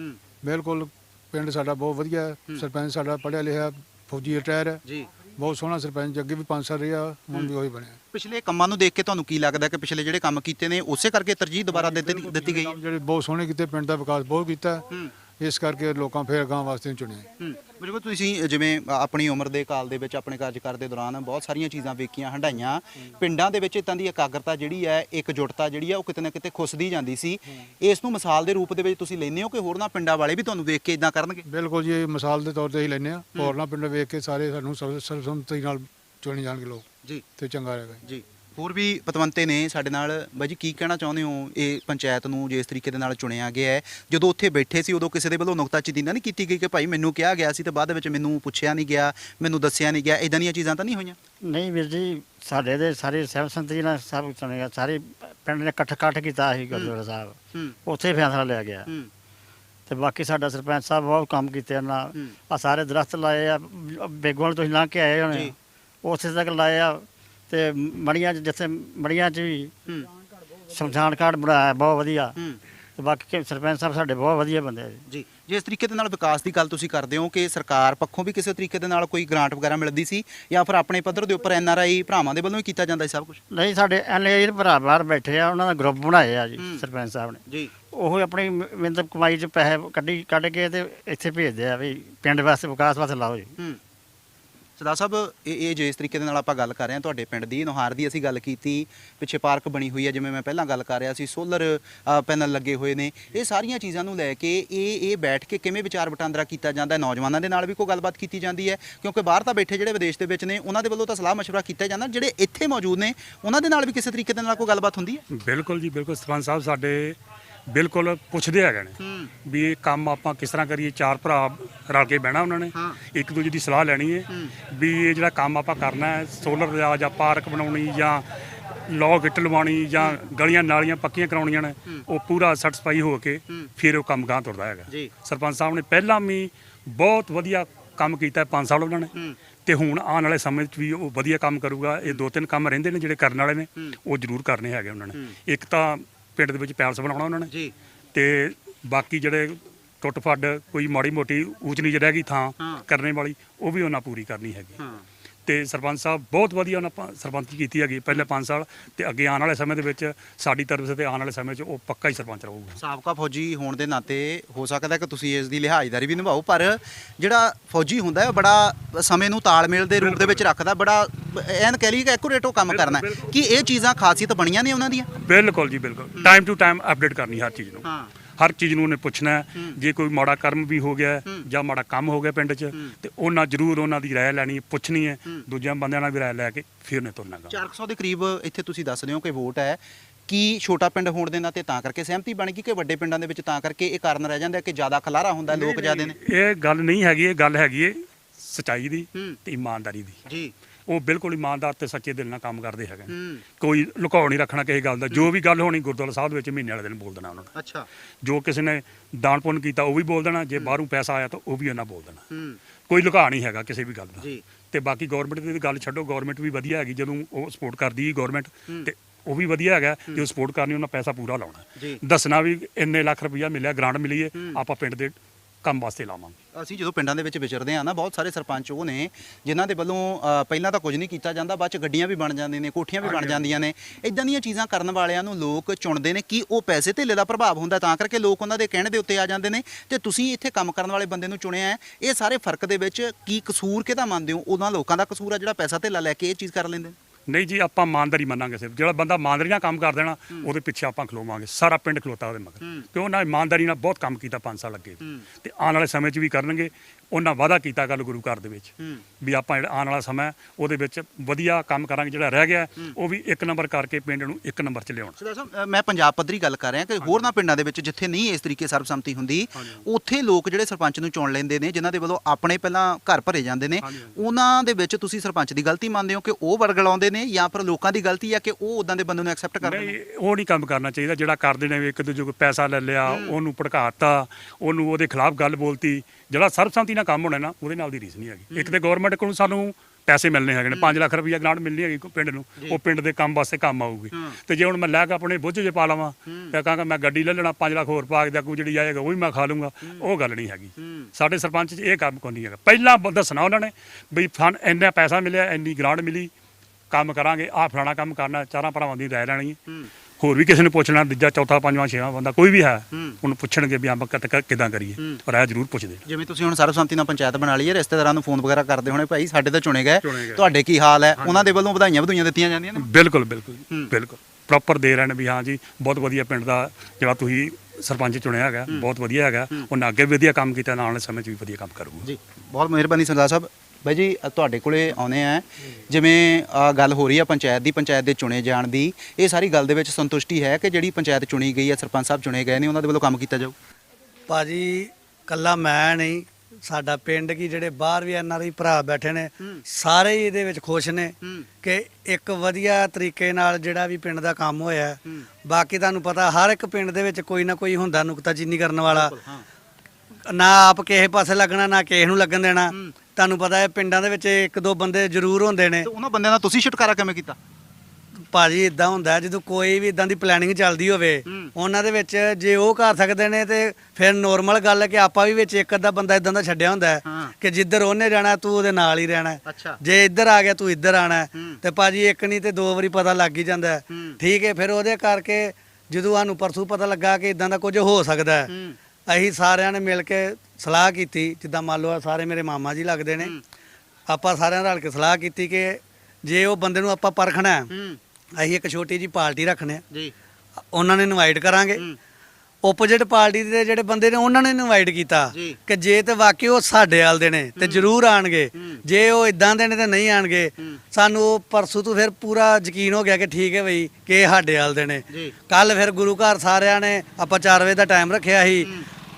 ਬਿਲਕੁਲ ਪਿੰਡ ਸਾਡਾ ਬਹੁਤ ਵਧੀਆ ਹੈ। ਸਰਪੰਚ ਸਾਡਾ ਪੜ੍ਹਿਆ ਲਿਖਿਆ ਫੌਜੀ ਰਿਟਾਇਰ ਹੈ। ਜੀ। ਬਹੁਤ ਸੋਹਣਾ ਸਰਪੰਚ ਅੱਗੇ ਵੀ 5 ਸਾਲ ਰਿਹਾ ਹੁਣ ਵੀ ਉਹੀ ਬਣਿਆ। ਪਿਛਲੇ ਕੰਮਾਂ ਨੂੰ ਦੇਖ ਕੇ ਤੁਹਾਨੂੰ ਕੀ ਲੱਗਦਾ ਕਿ ਪਿਛਲੇ ਜਿਹੜੇ ਕੰਮ ਕੀਤੇ ਨੇ ਉਸੇ ਕਰਕੇ ਤਰਜੀਹ ਦੁਬਾਰਾ ਦਿੱਤੀ ਦਿੱਤੀ ਗਈ? ਜਿਹੜੇ ਬਹੁਤ ਸੋਹਣੇ ਕੀਤੇ ਪਿੰਡ ਦਾ ਵਿਕਾਸ ਬਹੁਤ ਕੀਤਾ। ਇਸ ਕਰਕੇ ਲੋਕਾਂ ਫੇਰ ਗਾਂ ਵਾਸਤੇ ਚੁਣਿਆ। ਬਿਲਕੁਲ ਤੁਸੀਂ ਜਿਵੇਂ ਆਪਣੀ ਉਮਰ ਦੇ ਕਾਲ ਦੇ ਵਿੱਚ ਆਪਣੇ ਕਾਰਜਕਾਰ ਦੇ ਦੌਰਾਨ ਬਹੁਤ ਸਾਰੀਆਂ ਚੀਜ਼ਾਂ ਵੇਖੀਆਂ ਹੰਡਾਈਆਂ ਪਿੰਡਾਂ ਦੇ ਵਿੱਚ ਇਤਾਂ ਦੀ ਇਕਾਗਰਤਾ ਜਿਹੜੀ ਹੈ ਇਕਜੁੱਟਤਾ ਜਿਹੜੀ ਹੈ ਉਹ ਕਿਤੇ ਨਾ ਕਿਤੇ ਖੁੱਸਦੀ ਜਾਂਦੀ ਸੀ। ਇਸ ਨੂੰ ਮਿਸਾਲ ਦੇ ਰੂਪ ਦੇ ਵਿੱਚ ਤੁਸੀਂ ਲੈਂਦੇ ਹੋ ਕਿ ਹੋਰਨਾਂ ਪਿੰਡਾਂ ਵਾਲੇ ਵੀ ਤੁਹਾਨੂੰ ਵੇਖ ਕੇ ਇਦਾਂ ਕਰਨਗੇ? ਬਿਲਕੁਲ ਜੀ ਮਿਸਾਲ ਦੇ ਤੌਰ ਤੇ ਹੀ। ਲੈਨੇ ਆ ਹੋਰਨਾਂ ਪਿੰਡ ਵੇਖ ਕੇ ਸਾਰੇ ਸਾਨੂੰ ਸਰਬ- ਸਰਬਸੰਮਤੀ ਨਾਲ ਚੁਣੇ ਜਾਣਗੇ ਲੋਕ। ਜੀ। ਤੇ ਚੰਗਾ ਰਹੇਗਾ ਜੀ। ਹੋਰ ਵੀ ਪਤਵੰਤੇ ਨੇ ਸਾਡੇ ਨਾਲ। ਬਾਈ ਜੀ ਕੀ ਕਹਿਣਾ ਚਾਹੁੰਦੇ ਹੋ ਇਹ ਪੰਚਾਇਤ ਨੂੰ ਜਿਸ ਤਰੀਕੇ ਦੇ ਨਾਲ ਚੁਣਿਆ ਗਿਆ ਹੈ? ਜਦੋਂ ਉੱਥੇ ਬੈਠੇ ਸੀ ਉਦੋਂ ਕਿਸੇ ਦੇ ਵੱਲੋਂ ਨੁਕਤਾਚੀਨੀ ਨਹੀਂ ਕੀਤੀ ਗਈ ਕਿ ਭਾਈ ਮੈਨੂੰ ਕਿਹਾ ਗਿਆ ਸੀ ਤੇ ਬਾਅਦ ਵਿੱਚ ਮੈਨੂੰ ਪੁੱਛਿਆ ਨਹੀਂ ਗਿਆ ਮੈਨੂੰ ਦੱਸਿਆ ਨਹੀਂ ਗਿਆ ਇਦਾਂ ਦੀਆਂ ਚੀਜ਼ਾਂ ਤਾਂ ਨਹੀਂ ਹੋਈਆਂ? ਨਹੀਂ ਵੀਰ ਜੀ ਸਾਡੇ ਦੇ ਸਾਰੇ ਸਹਿਬ ਸੰਤੀ ਨਾਲ ਸਭ ਚੁਣੇਗਾ ਸਾਰੇ ਪਿੰਡ ਨੇ ਇਕੱਠ ਇਕੱਠ ਕੀਤਾ ਸੀ ਗੁਰਦੁਆਰਾ ਸਾਹਿਬ। ਉੱਥੇ ਫੈਸਲਾ ਲਿਆ ਗਿਆ। ਤੇ ਬਾਕੀ ਸਾਡਾ ਸਰਪੰਚ ਸਾਹਿਬ ਬਹੁਤ ਕੰਮ ਕੀਤੇ ਨਾਲ। ਆ ਸਾਰੇ ਦਰਖਤ ਲਾਏ ਆ ਬੇਗੋਲ ਤੁਸੀਂ ਲੰਘ ਕੇ ਆਏ ਜੀ। ਹੋਣੇ ਉੱਥੇ ਤੱਕ ਲਾਏ ਆ ਤੇ ਮੜੀਆਂ 'ਚ ਜਿੱਥੇ ਮੜੀਆਂ 'ਚ ਵੀ ਹੂੰ। ਸ਼ਮਸ਼ਾਨ ਘਾਟ ਬਣਾਇਆ ਬਹੁਤ ਵਧੀਆ। ਹੂੰ। ਤੇ ਬਾਕੀ ਸਰਪੰਚ ਸਾਹਿਬ ਸਾਡੇ ਬਹੁਤ ਵਧੀਆ ਬੰਦੇ ਆ ਜੀ। ਜੀ ਜਿਸ ਤਰੀਕੇ ਦੇ ਨਾਲ ਵਿਕਾਸ ਦੀ ਗੱਲ ਤੁਸੀਂ ਕਰਦੇ ਹੋ ਕਿ ਸਰਕਾਰ ਪੱਖੋਂ ਵੀ ਕਿਸੇ ਤਰੀਕੇ ਦੇ ਨਾਲ ਕੋਈ ਗ੍ਰਾਂਟ ਵਗੈਰਾ ਮਿਲਦੀ ਸੀ ਜਾਂ ਫਿਰ ਆਪਣੇ ਪੱਧਰ ਦੇ ਉੱਪਰ ਐਨ ਆਰ ਆਈ ਭਰਾਵਾਂ ਦੇ ਵੱਲੋਂ ਹੀ ਕੀਤਾ ਜਾਂਦਾ ਸੀ ਸਭ ਕੁਝ ਨਹੀਂ ਸਾਡੇ ਐਨਏ ਭਰਾ ਬਾਹਰ ਬੈਠੇ ਆ ਉਹਨਾਂ ਦਾ ਗਰੁੱਪ ਬਣਾਏ ਆ ਜੀ ਹੂੰ। ਸਰਪੰਚ ਸਾਹਿਬ ਨੇ। ਜੀ। ਉਹ ਆਪਣੀ ਮਿਹਨਤ ਕਮਾਈ ਚ ਪੈਸੇ ਕੱਢੀ ਕੱਢ ਕੇ ਤੇ ਇੱਥੇ ਭੇਜਦੇ ਆ ਵੀ ਪਿੰਡ ਵਾਸਤੇ ਵਿਕਾਸ ਵਾਸਤੇ ਲਾਓ ਜੀ। ਹੂੰ। ਸਰਦਾਰ ਸਾਹਿਬ, ਇਹ ਇਹ ਜਿਸ ਤਰੀਕੇ ਦੇ ਨਾਲ ਆਪਾਂ ਗੱਲ ਕਰ ਰਹੇ ਹਾਂ, ਤੁਹਾਡੇ ਪਿੰਡ ਦੀ ਨੁਹਾਰ ਦੀ ਅਸੀਂ ਗੱਲ ਕੀਤੀ, ਪਿੱਛੇ ਪਾਰਕ ਬਣੀ ਹੋਈ ਹੈ, ਜਿਵੇਂ ਮੈਂ ਪਹਿਲਾਂ ਗੱਲ ਕਰ ਰਿਹਾ ਸੀ, ਸੋਲਰ ਪੈਨਲ ਲੱਗੇ ਹੋਏ ਨੇ। ਇਹ ਸਾਰੀਆਂ ਚੀਜ਼ਾਂ ਨੂੰ ਲੈ ਕੇ ਇਹ ਇਹ ਬੈਠ ਕੇ ਕਿਵੇਂ ਵਿਚਾਰ ਵਟਾਂਦਰਾ ਕੀਤਾ ਜਾਂਦਾ ਹੈ ਨੌਜਵਾਨਾਂ ਦੇ ਨਾਲ ਵੀ ਕੋਈ ਗੱਲਬਾਤ ਕੀਤੀ ਜਾਂਦੀ ਹੈ? ਕਿਉਂਕਿ ਬਾਹਰ ਤਾਂ ਬੈਠੇ ਜਿਹੜੇ ਵਿਦੇਸ਼ ਦੇ ਵਿੱਚ ਨੇ, ਉਹਨਾਂ ਦੇ ਵੱਲੋਂ ਤਾਂ ਸਲਾਹ ਮਸ਼ਵਰਾ ਕੀਤਾ ਜਾਂਦਾ, ਜਿਹੜੇ ਇੱਥੇ ਮੌਜੂਦ ਨੇ, ਉਹਨਾਂ ਦੇ ਨਾਲ ਵੀ ਕਿਸੇ ਤਰੀਕੇ ਦੇ ਨਾਲ ਕੋਈ ਗੱਲਬਾਤ ਹੁੰਦੀ ਹੈ? ਬਿਲਕੁਲ ਜੀ, ਬਿਲਕੁਲ। ਸਰਪੰਚ ਸਾਹਿਬ, ਸਾਡੇ ਬਿਲਕੁਲ ਪੁੱਛਦੇ ਹੈਗੇ ਨੇ ਵੀ ਇਹ ਕੰਮ ਆਪਾਂ ਕਿਸ ਤਰ੍ਹਾਂ ਕਰੀਏ ਚਾਰ ਭਰਾ ਰਲ ਕੇ ਬਹਿਣਾ ਉਹਨਾਂ ਨੇ। ਇੱਕ ਦੂਜੇ ਦੀ ਸਲਾਹ ਲੈਣੀ ਹੈ ਵੀ ਇਹ ਜਿਹੜਾ ਕੰਮ ਆਪਾਂ ਕਰਨਾ ਹੈ ਸੋਲਰ ਦਾ ਜਾਂ ਪਾਰਕ ਬਣਾਉਣੀ ਜਾਂ ਲੌ ਗਿੱਟ ਲਵਾਉਣੀ ਜਾਂ ਗਲੀਆਂ ਨਾਲੀਆਂ ਪੱਕੀਆਂ ਕਰਾਉਣੀਆਂ ਨੇ ਉਹ ਪੂਰਾ ਸੈਟੀਸਫਾਈ ਹੋ ਕੇ ਫਿਰ ਉਹ ਕੰਮ ਗਾਂ ਤੁਰਦਾ ਹੈਗਾ। ਜੀ। ਸਰਪੰਚ ਸਾਹਿਬ ਨੇ ਪਹਿਲਾਂ ਵੀ ਬਹੁਤ ਵਧੀਆ ਕੰਮ ਕੀਤਾ 5 ਸਾਲ ਉਹਨਾਂ ਨੇ। ਤੇ ਹੁਣ ਆਉਣ ਵਾਲੇ ਸਮੇਂ 'ਚ ਵੀ ਉਹ ਵਧੀਆ ਕੰਮ ਕਰੂਗਾ। ਇਹ ਦੋ ਤਿੰਨ ਕੰਮ ਰਹਿੰਦੇ ਨੇ ਜਿਹੜੇ ਕਰਨ ਵਾਲੇ ਨੇ ਉਹ ਜ਼ਰੂਰ ਕਰਨੇ ਹੈਗੇ ਉਹਨਾਂ ਨੇ। ਇੱਕ ਤਾਂ ਪਿੰਡ ਦੇ ਵਿੱਚ ਪੈਲਸ ਬਣਾਉਣਾ ਉਹਨਾਂ ਨੇ। ਜੀ। ਤੇ ਬਾਕੀ ਜਿਹੜੇ ਟੁੱਟ ਫੱਡ ਕੋਈ ਮਾੜੀ ਮੋਟੀ ਊਚ ਨੀਚ ਰਹਿ ਗਈ ਥਾਂ। ਕਰਨੇ ਵਾਲੀ ਉਹ ਵੀ ਉਹਨਾਂ ਪੂਰੀ ਕਰਨੀ ਹੈਗੀ। ਹਾਂ। ਤੇ ਸਰਪੰਚ ਸਾਹਿਬ ਬਹੁਤ ਵਧੀਆ ਉਹਨਾਂ ਪ- ਸਰਪੰਚੀ ਕੀਤੀ ਹੈਗੀ ਪਹਿਲੇ 5 ਸਾਲ ਤੇ ਅੱਗੇ ਆਉਣ ਵਾਲੇ ਸਮੇਂ ਦੇ ਵਿੱਚ ਸਾਡੀ ਤਰਫ ਤੇ ਆਉਣ ਵਾਲੇ ਸਮੇਂ 'ਚ ਉਹ ਪੱਕਾ ਹੀ ਸਰਪੰਚ ਰਹੂਗਾ। ਸਾਬਕਾ ਫੌਜੀ ਹੋਣ ਦੇ ਨਾਤੇ ਹੋ ਸਕਦਾ ਕਿ ਤੁਸੀਂ ਇਸ ਦੀ ਲਿਹਾਜ਼ਦਾਰੀ ਵੀ ਨਿਭਾਓ ਪਰ ਜਿਹੜਾ ਫੌਜੀ ਹੁੰਦਾ ਹੈ ਉਹ ਬੜਾ ਸਮੇਂ ਨੂੰ ਤਾਲਮੇਲ ਦੇ ਰੂਪ ਦੇ ਵਿੱਚ ਰੱਖਦਾ ਬੜਾ ਐਨ ਕਹਿ ਲਈ ਕਿ ਐਕੂਰੇਟ ਉਹ ਕੰਮ ਕਰਨਾ ਕੀ ਇਹ ਚੀਜ਼ਾਂ ਖਾਸੀਅਤ ਬਣੀਆਂ ਨੇ ਉਹਨਾਂ ਦੀਆਂ? ਬਿਲਕੁਲ ਜੀ ਬਿਲਕੁਲ। ਟਾਈਮ ਟੂ ਟਾਈਮ ਅਪਡੇਟ ਕਰਨੀ ਹਰ ਚੀਜ਼ ਨੂੰ। ਹਾਂ। ਹਰ ਚੀਜ਼ ਨੂੰ ਉਹਨੇ ਪੁੱਛਣਾ। ਜੇ ਕੋਈ ਮਾੜਾ ਕਰਮ ਵੀ ਹੋ ਗਿਆ ਜਾਂ ਮਾੜਾ ਕੰਮ ਹੋ ਗਿਆ ਪਿੰਡ 'ਚ ਤੇ ਉਹਨਾਂ ਜ਼ਰੂਰ ਉਹਨਾਂ ਦੀ ਰਾਏ ਲੈਣੀ ਹੈ, ਪੁੱਛਣੀ ਹੈ। ਦੂਜਿਆਂ ਬੰਦਿਆਂ ਨਾਲ ਵੀ ਰਾਏ ਲੈ ਕੇ ਫਿਰ ਨੇ ਤੁਰਨਾ ਗਾ 400 ਦੇ ਕਰੀਬ ਇੱਥੇ ਤੁਸੀਂ ਦੱਸ ਰਹੇ ਹੋ ਕਿ ਵੋਟ ਹੈ। ਕੀ ਛੋਟਾ ਪਿੰਡ ਹੋਣ ਦੇ ਨਾਤੇ ਤਾਂ ਕਰਕੇ ਸਹਿਮਤੀ ਬਣ ਗਈ ਕਿ ਵੱਡੇ ਪਿੰਡਾਂ ਦੇ ਵਿੱਚ ਤਾਂ ਕਰਕੇ ਇਹ ਕਾਰਨ ਰਹਿ ਜਾਂਦਾ ਕਿ ਜ਼ਿਆਦਾ ਖਲਾਰਾ ਹੁੰਦਾ ਲੋਕ ਜ਼ਿਆਦੇ ਨੇ? ਇਹ ਗੱਲ ਨਹੀਂ ਹੈਗੀ ਇਹ ਗੱਲ ਹੈਗੀ ਹੈ ਸਚਾਈ ਦੀ। ਤੇ ਇਮਾਨਦਾਰੀ ਦੀ। ਜੀ। ਉਹ ਬਿਲਕੁਲ ਇਮਾਨਦਾਰ ਤੇ ਸੱਚੇ ਦਿਲ ਨਾਲ ਕੰਮ ਕਰਦੇ ਹੈਗੇ ਨੇ। ਹੂੰ। ਕੋਈ ਲੁਕਾਉ ਨਹੀਂ ਰੱਖਣਾ ਕਿਸੇ ਗੱਲ ਦਾ। ਜੋ ਵੀ ਗੱਲ ਹੋਣੀ ਗੁਰਦੁਆਰਾ ਸਾਹਿਬ ਦੇ ਵਿੱਚ ਮਹੀਨੇ ਵਾਲੇ ਦਿਨ ਬੋਲ ਦੇਣਾ ਉਹਨਾਂ ਨੇ। ਅੱਛਾ। ਜੋ ਕਿਸੇ ਨੇ ਦਾਨ ਪੁੰਨ ਕੀਤਾ ਉਹ ਵੀ ਬੋਲ ਦੇਣਾ ਜੇ ਬਾਹਰੋਂ ਪੈਸਾ ਆਇਆ ਤਾਂ ਉਹ ਵੀ ਉਹਨਾਂ ਬੋਲ ਦੇਣਾ। ਹੂੰ। ਕੋਈ ਲੁਕਾ ਨਹੀਂ ਹੈਗਾ ਕਿਸੇ ਵੀ ਗੱਲ ਦਾ। ਜੀ। ਤੇ ਬਾਕੀ ਗਵਰਨਮੈਂਟ ਦੀ ਗੱਲ ਛੱਡੋ ਗਵਰਨਮੈਂਟ ਵੀ ਵਧੀਆ ਹੈਗੀ ਜਦੋਂ ਉਹ ਸਪੋਰਟ ਕਰਦੀ ਹੈ। ਗਵਰਨਮੈਂਟ ਤੇ ਉਹ ਵੀ ਵਧੀਆ ਹੈਗਾ ਜੇ ਸਪੋਰਟ ਕਰਨੀ ਉਹਨਾਂ ਪੈਸਾ ਪੂਰਾ ਲਾਉਣਾ। ਜੀ। ਦੱਸਣਾ ਵੀ ਇੰਨੇ ਲੱਖ ਰੁਪਈਆ ਮਿਲਿਆ ਗ੍ਰਾਂਟ ਮਿਲੀ ਹੈ। ਆਪਾਂ ਪਿੰਡ ਦੇ ਕੰਮ ਵਾਸਤੇ ਲਾਵਾਂਗੇ ਅਸੀਂ ਜਦੋਂ ਪਿੰਡਾਂ ਦੇ ਵਿੱਚ ਵਿਚਰਦੇ ਆ ਨਾ ਬਹੁਤ ਸਾਰੇ ਸਰਪੰਚ ਉਹ ਨੇ ਜਿਨ੍ਹਾਂ ਦੇ ਵੱਲੋਂ ਅ, ਪਹਿਲਾਂ ਤਾਂ ਕੁਝ ਨਹੀਂ ਕੀਤਾ ਜਾਂਦਾ ਬਾਅਦ ਚ ਗੱਡੀਆਂ ਵੀ ਬਣ ਜਾਂਦੀਆਂ ਨੇ ਕੋਠੀਆਂ ਵੀ ਬਣ ਜਾਂਦੀਆਂ ਨੇ। ਇਦਾਂ ਦੀਆਂ ਚੀਜ਼ਾਂ ਕਰਨ ਵਾਲਿਆਂ ਨੂੰ ਲੋਕ ਚੁਣਦੇ ਨੇ ਕੀ ਉਹ ਪੈਸੇ ਧੇਲੇ ਦਾ ਪ੍ਰਭਾਵ ਹੁੰਦਾ ਤਾਂ ਕਰਕੇ ਲੋਕ ਉਹਨਾਂ ਦੇ ਕਹਿਣ ਦੇ ਉੱਤੇ ਆ ਜਾਂਦੇ ਨੇ। ਤੇ ਤੁਸੀਂ ਇੱਥੇ ਕੰਮ ਕਰਨ ਵਾਲੇ ਬੰਦੇ ਨੂੰ ਚੁਣਿਆ ਹੈ ਇਹ ਸਾਰੇ ਫ਼ਰਕ ਦੇ ਵਿੱਚ ਕੀ ਕਸੂਰ ਕਿਹਦਾ ਮੰਨਦੇ ਹੋ? ਉਹਨਾਂ ਲੋਕਾਂ ਦਾ ਕਸੂਰ ਆ ਜਿਹੜਾ ਪੈਸਾ ਧੇਲਾ ਲੈ ਕੇ ਇਹ ਚੀਜ਼ ਕਰ ਲੈਂਦੇ ਨੇ। ਨਹੀਂ ਜੀ ਆਪਾਂ ਇਮਾਨਦਾਰੀ ਮੰਨਾਂਗੇ ਸਿਰਫ। ਜਿਹੜਾ ਬੰਦਾ ਇਮਾਨਦਾਰੀ ਨਾਲ ਕੰਮ ਕਰ ਦੇਣਾ ਉਹਦੇ ਪਿੱਛੇ ਆਪਾਂ ਖਲੋਵਾਂਗੇ। ਸਾਰਾ ਪਿੰਡ ਖਲੋਤਾ ਉਹਦੇ ਮਗਰ। ਕਿਉਂ? ਨਾ ਇਮਾਨਦਾਰੀ ਨਾਲ ਬਹੁਤ ਕੰਮ ਕੀਤਾ 5 ਸਾਲ ਅੱਗੇ। ਤੇ ਆਉਣ ਵਾਲੇ ਸਮੇਂ 'ਚ ਵੀ ਕਰਨਗੇ। ਉਹਨਾਂ ਵਾਅਦਾ ਕੀਤਾ ਗੱਲ ਗੁਰੂ ਘਰ ਦੇ ਵਿੱਚ। ਵੀ ਆਪਾਂ ਜਿਹੜਾ ਆਉਣ ਵਾਲਾ ਸਮਾਂ ਉਹਦੇ ਵਿੱਚ ਵਧੀਆ ਕੰਮ ਕਰਾਂਗੇ ਜਿਹੜਾ ਰਹਿ ਗਿਆ ਉਹ ਵੀ ਇੱਕ ਨੰਬਰ ਕਰਕੇ ਪਿੰਡ ਨੂੰ ਇੱਕ ਨੰਬਰ 'ਚ ਲਿਆਉਣਾ। ਮੈਂ ਪੰਜਾਬ ਪੱਧਰੀ ਗੱਲ ਕਰ ਰਿਹਾ ਕਿ ਹੋਰਨਾਂ ਪਿੰਡਾਂ ਦੇ ਵਿੱਚ ਜਿੱਥੇ ਨਹੀਂ ਇਸ ਤਰੀਕੇ ਸਰਬਸੰਮਤੀ ਹੁੰਦੀ ਉੱਥੇ ਲੋਕ ਜਿਹੜੇ ਸਰਪੰਚ ਨੂੰ ਚੁਣ ਲੈਂਦੇ ਨੇ ਜਿਨ੍ਹਾਂ ਦੇ ਵੱਲੋਂ ਆਪਣੇ ਪਹਿਲਾਂ ਘਰ ਭਰੇ ਜਾਂਦੇ ਨੇ ਉਹਨਾਂ ਦੇ ਵਿੱਚ ਤੁਸੀਂ ਸਰਪੰਚ ਦੀ ਗਲਤੀ ਮੰਨਦੇ ਹੋ ਕਿ ਉਹ ਵਰਗਲਾਉਂਦੇ ਨੇ ਜਾਂ ਫਿਰ ਲੋਕਾਂ ਦੀ ਗਲਤੀ ਹੈ ਕਿ ਉਹ ਉਦਾਂ ਦੇ ਬੰਦੇ ਨੂੰ ਐਕਸੈਪਟ ਕਰਦੇ ਨੇ? ਉਹ ਨਹੀਂ ਕੰਮ ਕਰਨਾ ਚਾਹੀਦਾ ਜਿਹੜਾ ਕਰਦੇ ਨੇ ਇੱਕ ਦੂਜੇ ਕੋਲ ਪੈਸਾ ਲੈ ਲਿਆ ਉਹਨੂੰ ਭੜਕਾਤਾ ਉਹਨੂੰ ਉਹਦੇ ਖਿਲਾਫ ਗੱਲ ਬੋਲਤੀ ਜਿਹੜਾ ਸਰਬਸੰਮਤੀ ਨਾਲ ਕੰਮ ਹੋਣਾ ਨਾ ਉਹਦੇ ਨਾਲ ਦੀ ਰੀਸ ਨਹੀਂ ਹੈਗੀ। ਇੱਕ ਤੇ ਗਵਰਨਮੈਂਟ ਕੋਲੋਂ ਸਾਨੂੰ ਪੈਸੇ ਮਿਲਨੇ ਹੈਗੇ ਨੇ 5 ਲੱਖ ਰੁਪਈਆ ਗ੍ਰਾਂਟ ਮਿਲਣੀ ਹੈਗੀ ਪਿੰਡ ਨੂੰ ਉਹ ਪਿੰਡ ਦੇ ਕੰਮ ਵਾਸਤੇ ਕੰਮ ਆਊਗੀ। ਤੇ ਜੇ ਹੁਣ ਮੈਂ ਲੈ ਕੇ ਆਪਣੇ ਬੁੱਝ ਜੇ ਪਾ ਲਵਾਂ ਤੇ ਕਹਾਂਗਾ ਮੈਂ ਗੱਡੀ ਲੈ ਲੈਣਾ 5 ਲੱਖ ਹੋਰ ਪਾ ਕੇ ਦਾ ਕੋਈ ਜਿਹੜੀ ਆਏਗਾ ਉਹ ਵੀ ਮੈਂ ਖਾ ਲੂੰਗਾ। ਉਹ ਗੱਲ ਨਹੀਂ ਹੈਗੀ। ਸਾਡੇ ਸਰਪੰਚ 'ਚ ਇਹ ਕੰਮ ਕੋਈ ਨਹੀਂ ਹੈਗਾ। ਪਹਿਲਾਂ ਦੱਸਣਾ ਉਹਨਾਂ ਨੇ ਵੀ ਫਨ ਇੰਨਾ ਪੈਸਾ ਮਿਲਿਆ ਇੰਨੀ ਗ੍ਰਾਂਟ ਮਿਲੀ ਕੰਮ ਕਰਾਂਗੇ ਆਹ ਫਲਾਣਾ ਕੰਮ ਕਰਨਾ ਚਾਰਾਂ ਭਰਾਵਾਂ ਦੀ ਰਾਏ ਲੈਣੀ ਹੈ। ਹੋਰ ਵੀ ਕਿਸੇ ਨੂੰ ਪੁੱਛਣਾ ਦੂਜਾ ਚੌਥਾ ਪੰਜਵਾਂ ਛੇਵਾਂ ਬੰਦਾ ਕੋਈ ਵੀ ਹੈ ਉਹਨੂੰ ਪੁੱਛਣਗੇ ਵੀ ਆਪਾਂ ਕਿੱਦਾਂ ਕਿਦਾਂ ਕਰੀਏ। ਪਰ ਇਹ ਜ਼ਰੂਰ ਪੁੱਛਦੇ। ਜਿਵੇਂ ਤੁਸੀਂ ਹੁਣ ਸਰਬਸੰਮਤੀ ਨਾਲ ਪੰਚਾਇਤ ਬਣਾ ਲਈ ਹੈ ਰਿਸ਼ਤੇਦਾਰਾਂ ਨੂੰ ਫੋਨ ਵਗੈਰਾ ਕਰਦੇ ਹੋਣੇ ਭਾਈ ਸਾਡੇ ਤਾਂ ਚੁਣੇ ਗਏ। ਤੁਹਾਡੇ ਕੀ ਹਾਲ ਹੈ? ਉਹਨਾਂ ਦੇ ਵੱਲੋਂ ਵਧਾਈਆਂ ਵਧੂਈਆਂ ਦਿੱਤੀਆਂ ਜਾਂਦੀਆਂ ਨੇ। ਬਿਲਕੁਲ ਬਿਲਕੁਲ ਬਿਲਕੁਲ। ਪ੍ਰੋਪਰ ਦੇ ਰਹੇ ਨੇ ਵੀ ਹਾਂ ਜੀ ਬਹੁਤ ਵਧੀਆ ਪਿੰਡ ਦਾ ਜਿਹੜਾ ਤੁਸੀਂ ਸਰਪੰਚ ਚੁਣਿਆ ਹੈਗਾ ਬਹੁਤ ਵਧੀਆ ਹੈਗਾ। ਉਹਨਾਂ ਅੱਗੇ ਵੀ ਵਧੀਆ ਕੰਮ ਕੀਤਾ ਨਾਲ ਸਮੇਂ 'ਚ ਵੀ ਵਧੀਆ ਕੰਮ ਕਰੂਗਾ। ਜੀ ਬਹੁਤ ਮਿਹਰਬਾਨੀ ਸਰਦਾਰ ਸਾਹਿਬ। ਬਾਈ ਜੀ ਤੁਹਾਡੇ ਕੋਲੇ ਆਉਨੇ ਆ। ਜਿਵੇਂ ਗੱਲ ਹੋ ਰਹੀ ਹੈ ਪੰਚਾਇਤ ਦੀ ਪੰਚਾਇਤ ਦੇ ਚੁਣੇ ਜਾਣ ਦੀ। ਇਹ ਸਾਰੀ ਗੱਲ ਦੇ ਵਿੱਚ ਸੰਤੁਸ਼ਟੀ ਹੈ ਕਿ ਜਿਹੜੀ ਪੰਚਾਇਤ ਚੁਣੀ ਗਈ ਹੈ ਸਰਪੰਚ ਸਾਹਿਬ ਚੁਣੇ ਗਏ ਨੇ ਉਹਨਾਂ ਦੇ ਵੱਲੋਂ ਕੰਮ ਕੀਤਾ ਜਾਊ? ਭਾਜੀ ਕੱਲਾ ਮੈਂ ਨਹੀਂ ਸਾਡਾ ਪਿੰਡ ਕੀ ਜਿਹੜੇ ਬਾਹਰ ਵੀ ਐਨਆਰਆਈ ਭਰਾ ਬੈਠੇ ਨੇ ਸਾਰੇ ਹੀ ਇਹਦੇ ਵਿੱਚ ਖੁਸ਼ ਨੇ ਕਿ ਇੱਕ ਵਧੀਆ ਤਰੀਕੇ ਨਾਲ ਜਿਹੜਾ ਵੀ ਪਿੰਡ ਦਾ ਕੰਮ ਹੋਇਆ। ਬਾਕੀ ਤੁਹਾਨੂੰ ਪਤਾ ਹਰ ਇੱਕ ਪਿੰਡ ਦੇ ਵਿੱਚ ਕੋਈ ਨਾ ਕੋਈ ਹੁੰਦਾ ਨੁਕਤਾਚੀਨੀ ਕਰਨ ਵਾਲਾ। ਨਾ ਆਪ ਕਿਸੇ ਪਾਸੇ ਲੱਗਣਾ ਨਾ ਕਿਸੇ ਨੂੰ ਲੱਗਣ ਦੇਣਾ। ਤੁਹਾਨੂੰ ਪਤਾ ਹੈ ਪਿੰਡਾਂ ਦੇ ਵਿੱਚ ਇੱਕ ਦੋ ਬੰਦੇ ਜ਼ਰੂਰ ਹੁੰਦੇ ਨੇ ਤੇ ਉਹਨਾਂ ਬੰਦਿਆਂ ਨਾਲ ਤੁਸੀਂ ਛੁਟਕਾਰਾ ਕਿਵੇਂ ਕੀਤਾ ਭਾਜੀ ਇਦਾਂ ਹੁੰਦਾ ਹੈ, ਜਦੋਂ ਕੋਈ ਵੀ ਇਦਾਂ ਦੀ ਪਲੈਨਿੰਗ ਚੱਲਦੀ ਹੋਵੇ ਉਹਨਾਂ ਦੇ ਵਿੱਚ ਜੇ ਉਹ ਕਰ ਸਕਦੇ ਨੇ ਤੇ ਫਿਰ ਨੋਰਮਲ ਗੱਲ ਹੈ ਕਿ ਆਪਾਂ ਵੀ ਵਿੱਚ ਇੱਕ ਅੱਧਾ ਬੰਦਾ ਇਦਾਂ ਦਾ ਛੱਡਿਆ ਹੁੰਦਾ ਹੈ ਹਾਂ। ਕਿ ਜਿੱਧਰ ਉਹਨੇ ਜਾਣਾ ਤੂੰ ਉਹਦੇ ਨਾਲ ਹੀ ਰਹਿਣਾ ਹੈ। ਅੱਛਾ ਜੇ ਇੱਧਰ ਆ ਗਿਆ ਤੂੰ ਇੱਧਰ ਆਣਾ ਹੈ। ਤੇ ਭਾਜੀ ਇੱਕ ਨਹੀਂ ਤੇ ਦੋ ਵਾਰੀ ਪਤਾ ਲੱਗ ਹੀ ਜਾਂਦਾ ਹੈ। ਠੀਕ ਹੈ ਫਿਰ ਉਹਦੇ ਕਰਕੇ ਜਦੋਂ ਸਾਨੂੰ ਪਰਸੋਂ ਪਤਾ ਲੱਗਾ ਕਿ ਇਦਾਂ ਦਾ ਕੁਝ ਹੋ ਸਕਦਾ ਹੈ ਅਸੀਂ ਸਾਰਿਆਂ ਨੇ ਮਿਲ ਕੇ ਸਲਾਹ ਕੀਤੀ ਜਿੱਦਾਂ ਮੰਨ ਲਓ ਆਹ ਸਾਰੇ ਮੇਰੇ ਮਾਮਾ ਜੀ ਲੱਗਦੇ ਨੇ ਆਪਾਂ ਸਾਰਿਆਂ ਰਲ ਕੇ ਸਲਾਹ ਕੀਤੀ ਕਿ ਜੇ ਉਹ ਬੰਦੇ ਨੂੰ ਆਪਾਂ ਪਰਖਣਾ ਹੈ ਹੂੰ। ਅਸੀਂ ਇੱਕ ਛੋਟੀ ਜੀ ਪਾਰਟੀ ਰੱਖਣੇ ਆ ਜੀ। ਉਹਨਾਂ ਨੇ ਇਨਵਾਈਟ ਕਰਾਂਗੇ। ਓਪੋਜਿਟ ਪਾਰਟੀ ਦੇ ਜਿਹੜੇ ਬੰਦੇ ਨੇ ਉਹਨਾਂ ਨੇ ਇਨਵਾਈਟ ਕੀਤਾ ਜੀ। ਕਿ ਜੇ ਤੇ ਵਾਕਈ ਉਹ ਸਾਡੇ ਹਾਲ ਦੇ ਨੇ ਤੇ ਜ਼ਰੂਰ ਆਣਗੇ। ਜੇ ਉਹ ਇਦਾਂ ਦੇ ਨੇ ਤੇ ਨਹੀਂ ਆਣਗੇ। ਸਾਨੂੰ ਉਹ ਪਰਸੋਂ ਤੋਂ ਫਿਰ ਪੂਰਾ ਯਕੀਨ ਹੋ ਗਿਆ ਕਿ ਠੀਕ ਹੈ ਬਈ ਕਿ ਇਹ ਸਾਡੇ ਹਾਲ ਦੇ ਨੇ। ਜੀ। ਕੱਲ ਫਿਰ ਗੁਰੂ ਘਰ ਸਾਰਿਆਂ ਨੇ ਆਪਾਂ 4 ਵਜੇ ਦਾ ਟਾਈਮ ਰੱਖਿਆ ਸੀ।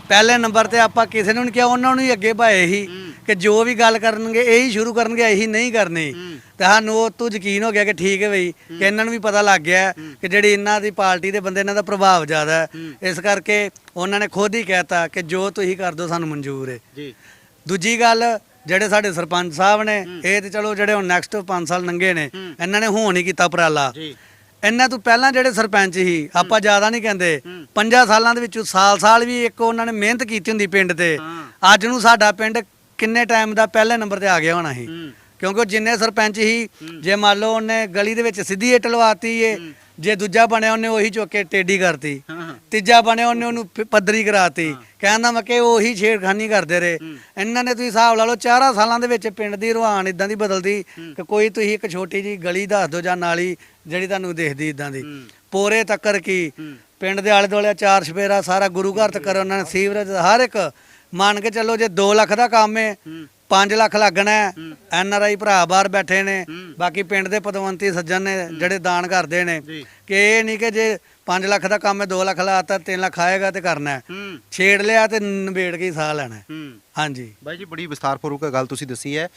ਪਹਿਲੇ ਨੰਬਰ ਤੇ ਆਪਾਂ ਕਿਸੇ ਨੂੰ ਨਹੀਂ ਕਿਹਾ ਉਹਨਾਂ ਨੂੰ ਹੀ ਅੱਗੇ ਭਾਏ ਸੀ ਕਿ ਜੋ ਵੀ ਗੱਲ ਕਰਨਗੇ ਇਹੀ ਸ਼ੁਰੂ ਕਰਨਗੇ ਇਹੀ ਨਹੀਂ ਕਰਨੀ। ਤੇ ਸਾਨੂੰ ਉਹ ਤੋਂ ਯਕੀਨ ਹੋ ਗਿਆ ਕਿ ਠੀਕ ਹੈ ਬਈ ਕਿ ਇਹਨਾਂ ਨੂੰ ਵੀ ਪਤਾ ਲੱਗ ਗਿਆ ਕਿ ਜਿਹੜੀ ਇਹਨਾਂ ਦੀ ਪਾਰਟੀ ਦੇ ਬੰਦੇ ਇਹਨਾਂ ਦਾ ਪ੍ਰਭਾਵ ਜ਼ਿਆਦਾ ਹੈ। ਇਸ ਕਰਕੇ ਉਹਨਾਂ ਨੇ ਖੁਦ ਹੀ ਕਹਿਤਾ ਕਿ ਜੋ ਤੁਸੀਂ ਕਰ ਦਿਓ ਸਾਨੂੰ ਮਨਜ਼ੂਰ ਹੈ। ਜੀ। ਦੂਜੀ ਗੱਲ ਜਿਹੜੇ ਸਾਡੇ ਸਰਪੰਚ ਸਾਹਿਬ ਨੇ ਇਹ ਤੇ ਚਲੋ ਜਿਹੜੇ ਹੁਣ ਨੈਕਸਟ 5 ਸਾਲ ਲੰਘੇ ਨੇ ਇਹਨਾਂ ਨੇ ਹੋਣ ਹੀ ਕੀਤਾ ਉਪਰਾਲਾ। ਜੀ। ਇਹਨਾਂ ਤੋਂ ਪਹਿਲਾਂ ਜਿਹੜੇ ਸਰਪੰਚ ਸੀ ਆਪਾਂ ਜ਼ਿਆਦਾ ਨਹੀਂ ਕਹਿੰਦੇ। ਪੰਜਾਂ ਸਾਲਾਂ ਦੇ ਵਿੱਚੋਂ ਸਾਲ-ਸਾਲ ਵੀ ਇੱਕ ਉਹਨਾਂ ਨੇ ਮਿਹਨਤ ਕੀਤੀ ਹੁੰਦੀ ਪਿੰਡ ਤੇ। ਅੱਜ ਨੂੰ ਸਾਡਾ ਪਿੰਡ ਕਿੰਨੇ ਟਾਈਮ ਦਾ ਪਹਿਲੇ ਨੰਬਰ ਤੇ ਆ ਗਿਆ ਹੋਣਾ ਸੀ। ਕਿਉਂਕਿ ਉਹ ਜਿੰਨੇ ਸਰਪੰਚ ਹੀ। ਜੇ ਮੰਨ ਲਓ ਉਹਨੇ ਗਲੀ ਦੇ ਵਿੱਚ ਸਿੱਧੀ ਇੱਟ ਲਵਾਤੀ ਏ ਜੇ ਦੂਜਾ ਬਣਿਆ ਉਹਨੇ ਉਹੀ ਚੁੱਕ ਕੇ ਟੇਢੀ ਕਰਤੀ। ਤੀਜਾ ਬਣਿਆ ਉਹਨੇ ਉਹਨੂੰ ਪੱਧਰੀ ਕਰਾਤੀ। ਕਹਿੰਦਾ ਮੈਂ ਕਿ ਉਹੀ ਛੇੜਖਾਨੀ ਕਰਦੇ ਰਹੇ। ਇਹਨਾਂ ਨੇ ਤੁਸੀਂ ਹਿਸਾਬ ਲਾ ਲਓ ਚਾਰਾਂ ਸਾਲਾਂ ਦੇ ਵਿੱਚ ਪਿੰਡ ਦੀ ਰੁਹਾਨ ਇਦਾਂ ਦੀ ਬਦਲਦੀ ਕਿ ਕੋਈ ਤੁਸੀਂ ਇੱਕ ਛੋਟੀ ਜੀ ਗਲੀ ਦੱਸ ਦਿਓ ਜਾਂ ਨਾਲੀ ਜਿਹੜੀ ਤੁਹਾਨੂੰ ਦਿਖਦੀ ਇਦਾਂ ਦੀ। ਪੋਰੇ ਤੱਕਰ ਕੀ? ਪਿੰਡ ਦੇ ਆਲੇ ਦੁਆਲੇ ਚਾਰ ਛਪੇਰਾ ਸਾਰਾ ਗੁਰੂ ਘਰ ਤੱਕ ਉਹਨਾਂ ਨੇ ਸੀਵਰੇਜ ਹਰ ਇੱਕ। ਮੰਨ ਕੇ ਚੱਲੋ ਜੇ 2 ਲੱਖ ਦਾ ਕੰਮ ਏ 5 ਲੱਖ ਲੱਗਣਾ ਐਨ ਆਰ ਆਈ ਭਰਾ ਬਾਹਰ ਬੈਠੇ ਨੇ। ਬਾਕੀ ਪਿੰਡ ਦੇ ਪਦਵੰਤੀ ਸੱਜਣ ਨੇ ਜਿਹੜੇ ਦਾਨ ਕਰਦੇ ਨੇ। ਕਿ ਇਹ ਨਹੀਂ ਕਿ ਜੇ 5 ਲੱਖ ਦਾ ਕੰਮ ਹੈ 2 ਲੱਖ ਲਾਤਾ 3 ਲੱਖ ਆਏਗਾ ਤੇ ਕਰਨਾ ਛੇੜ ਲਿਆ ਤੇ ਨਿਬੇੜ ਕੇ ਹੀ ਸਾਹ ਲੈਣਾ ਹਾਂਜੀ। ਬਾਈ ਜੀ ਬੜੀ ਵਿਸਥਾਰਪੂਰਵਕ ਗੱਲ ਤੁਸੀਂ ਦੱਸੀ ਹੈ।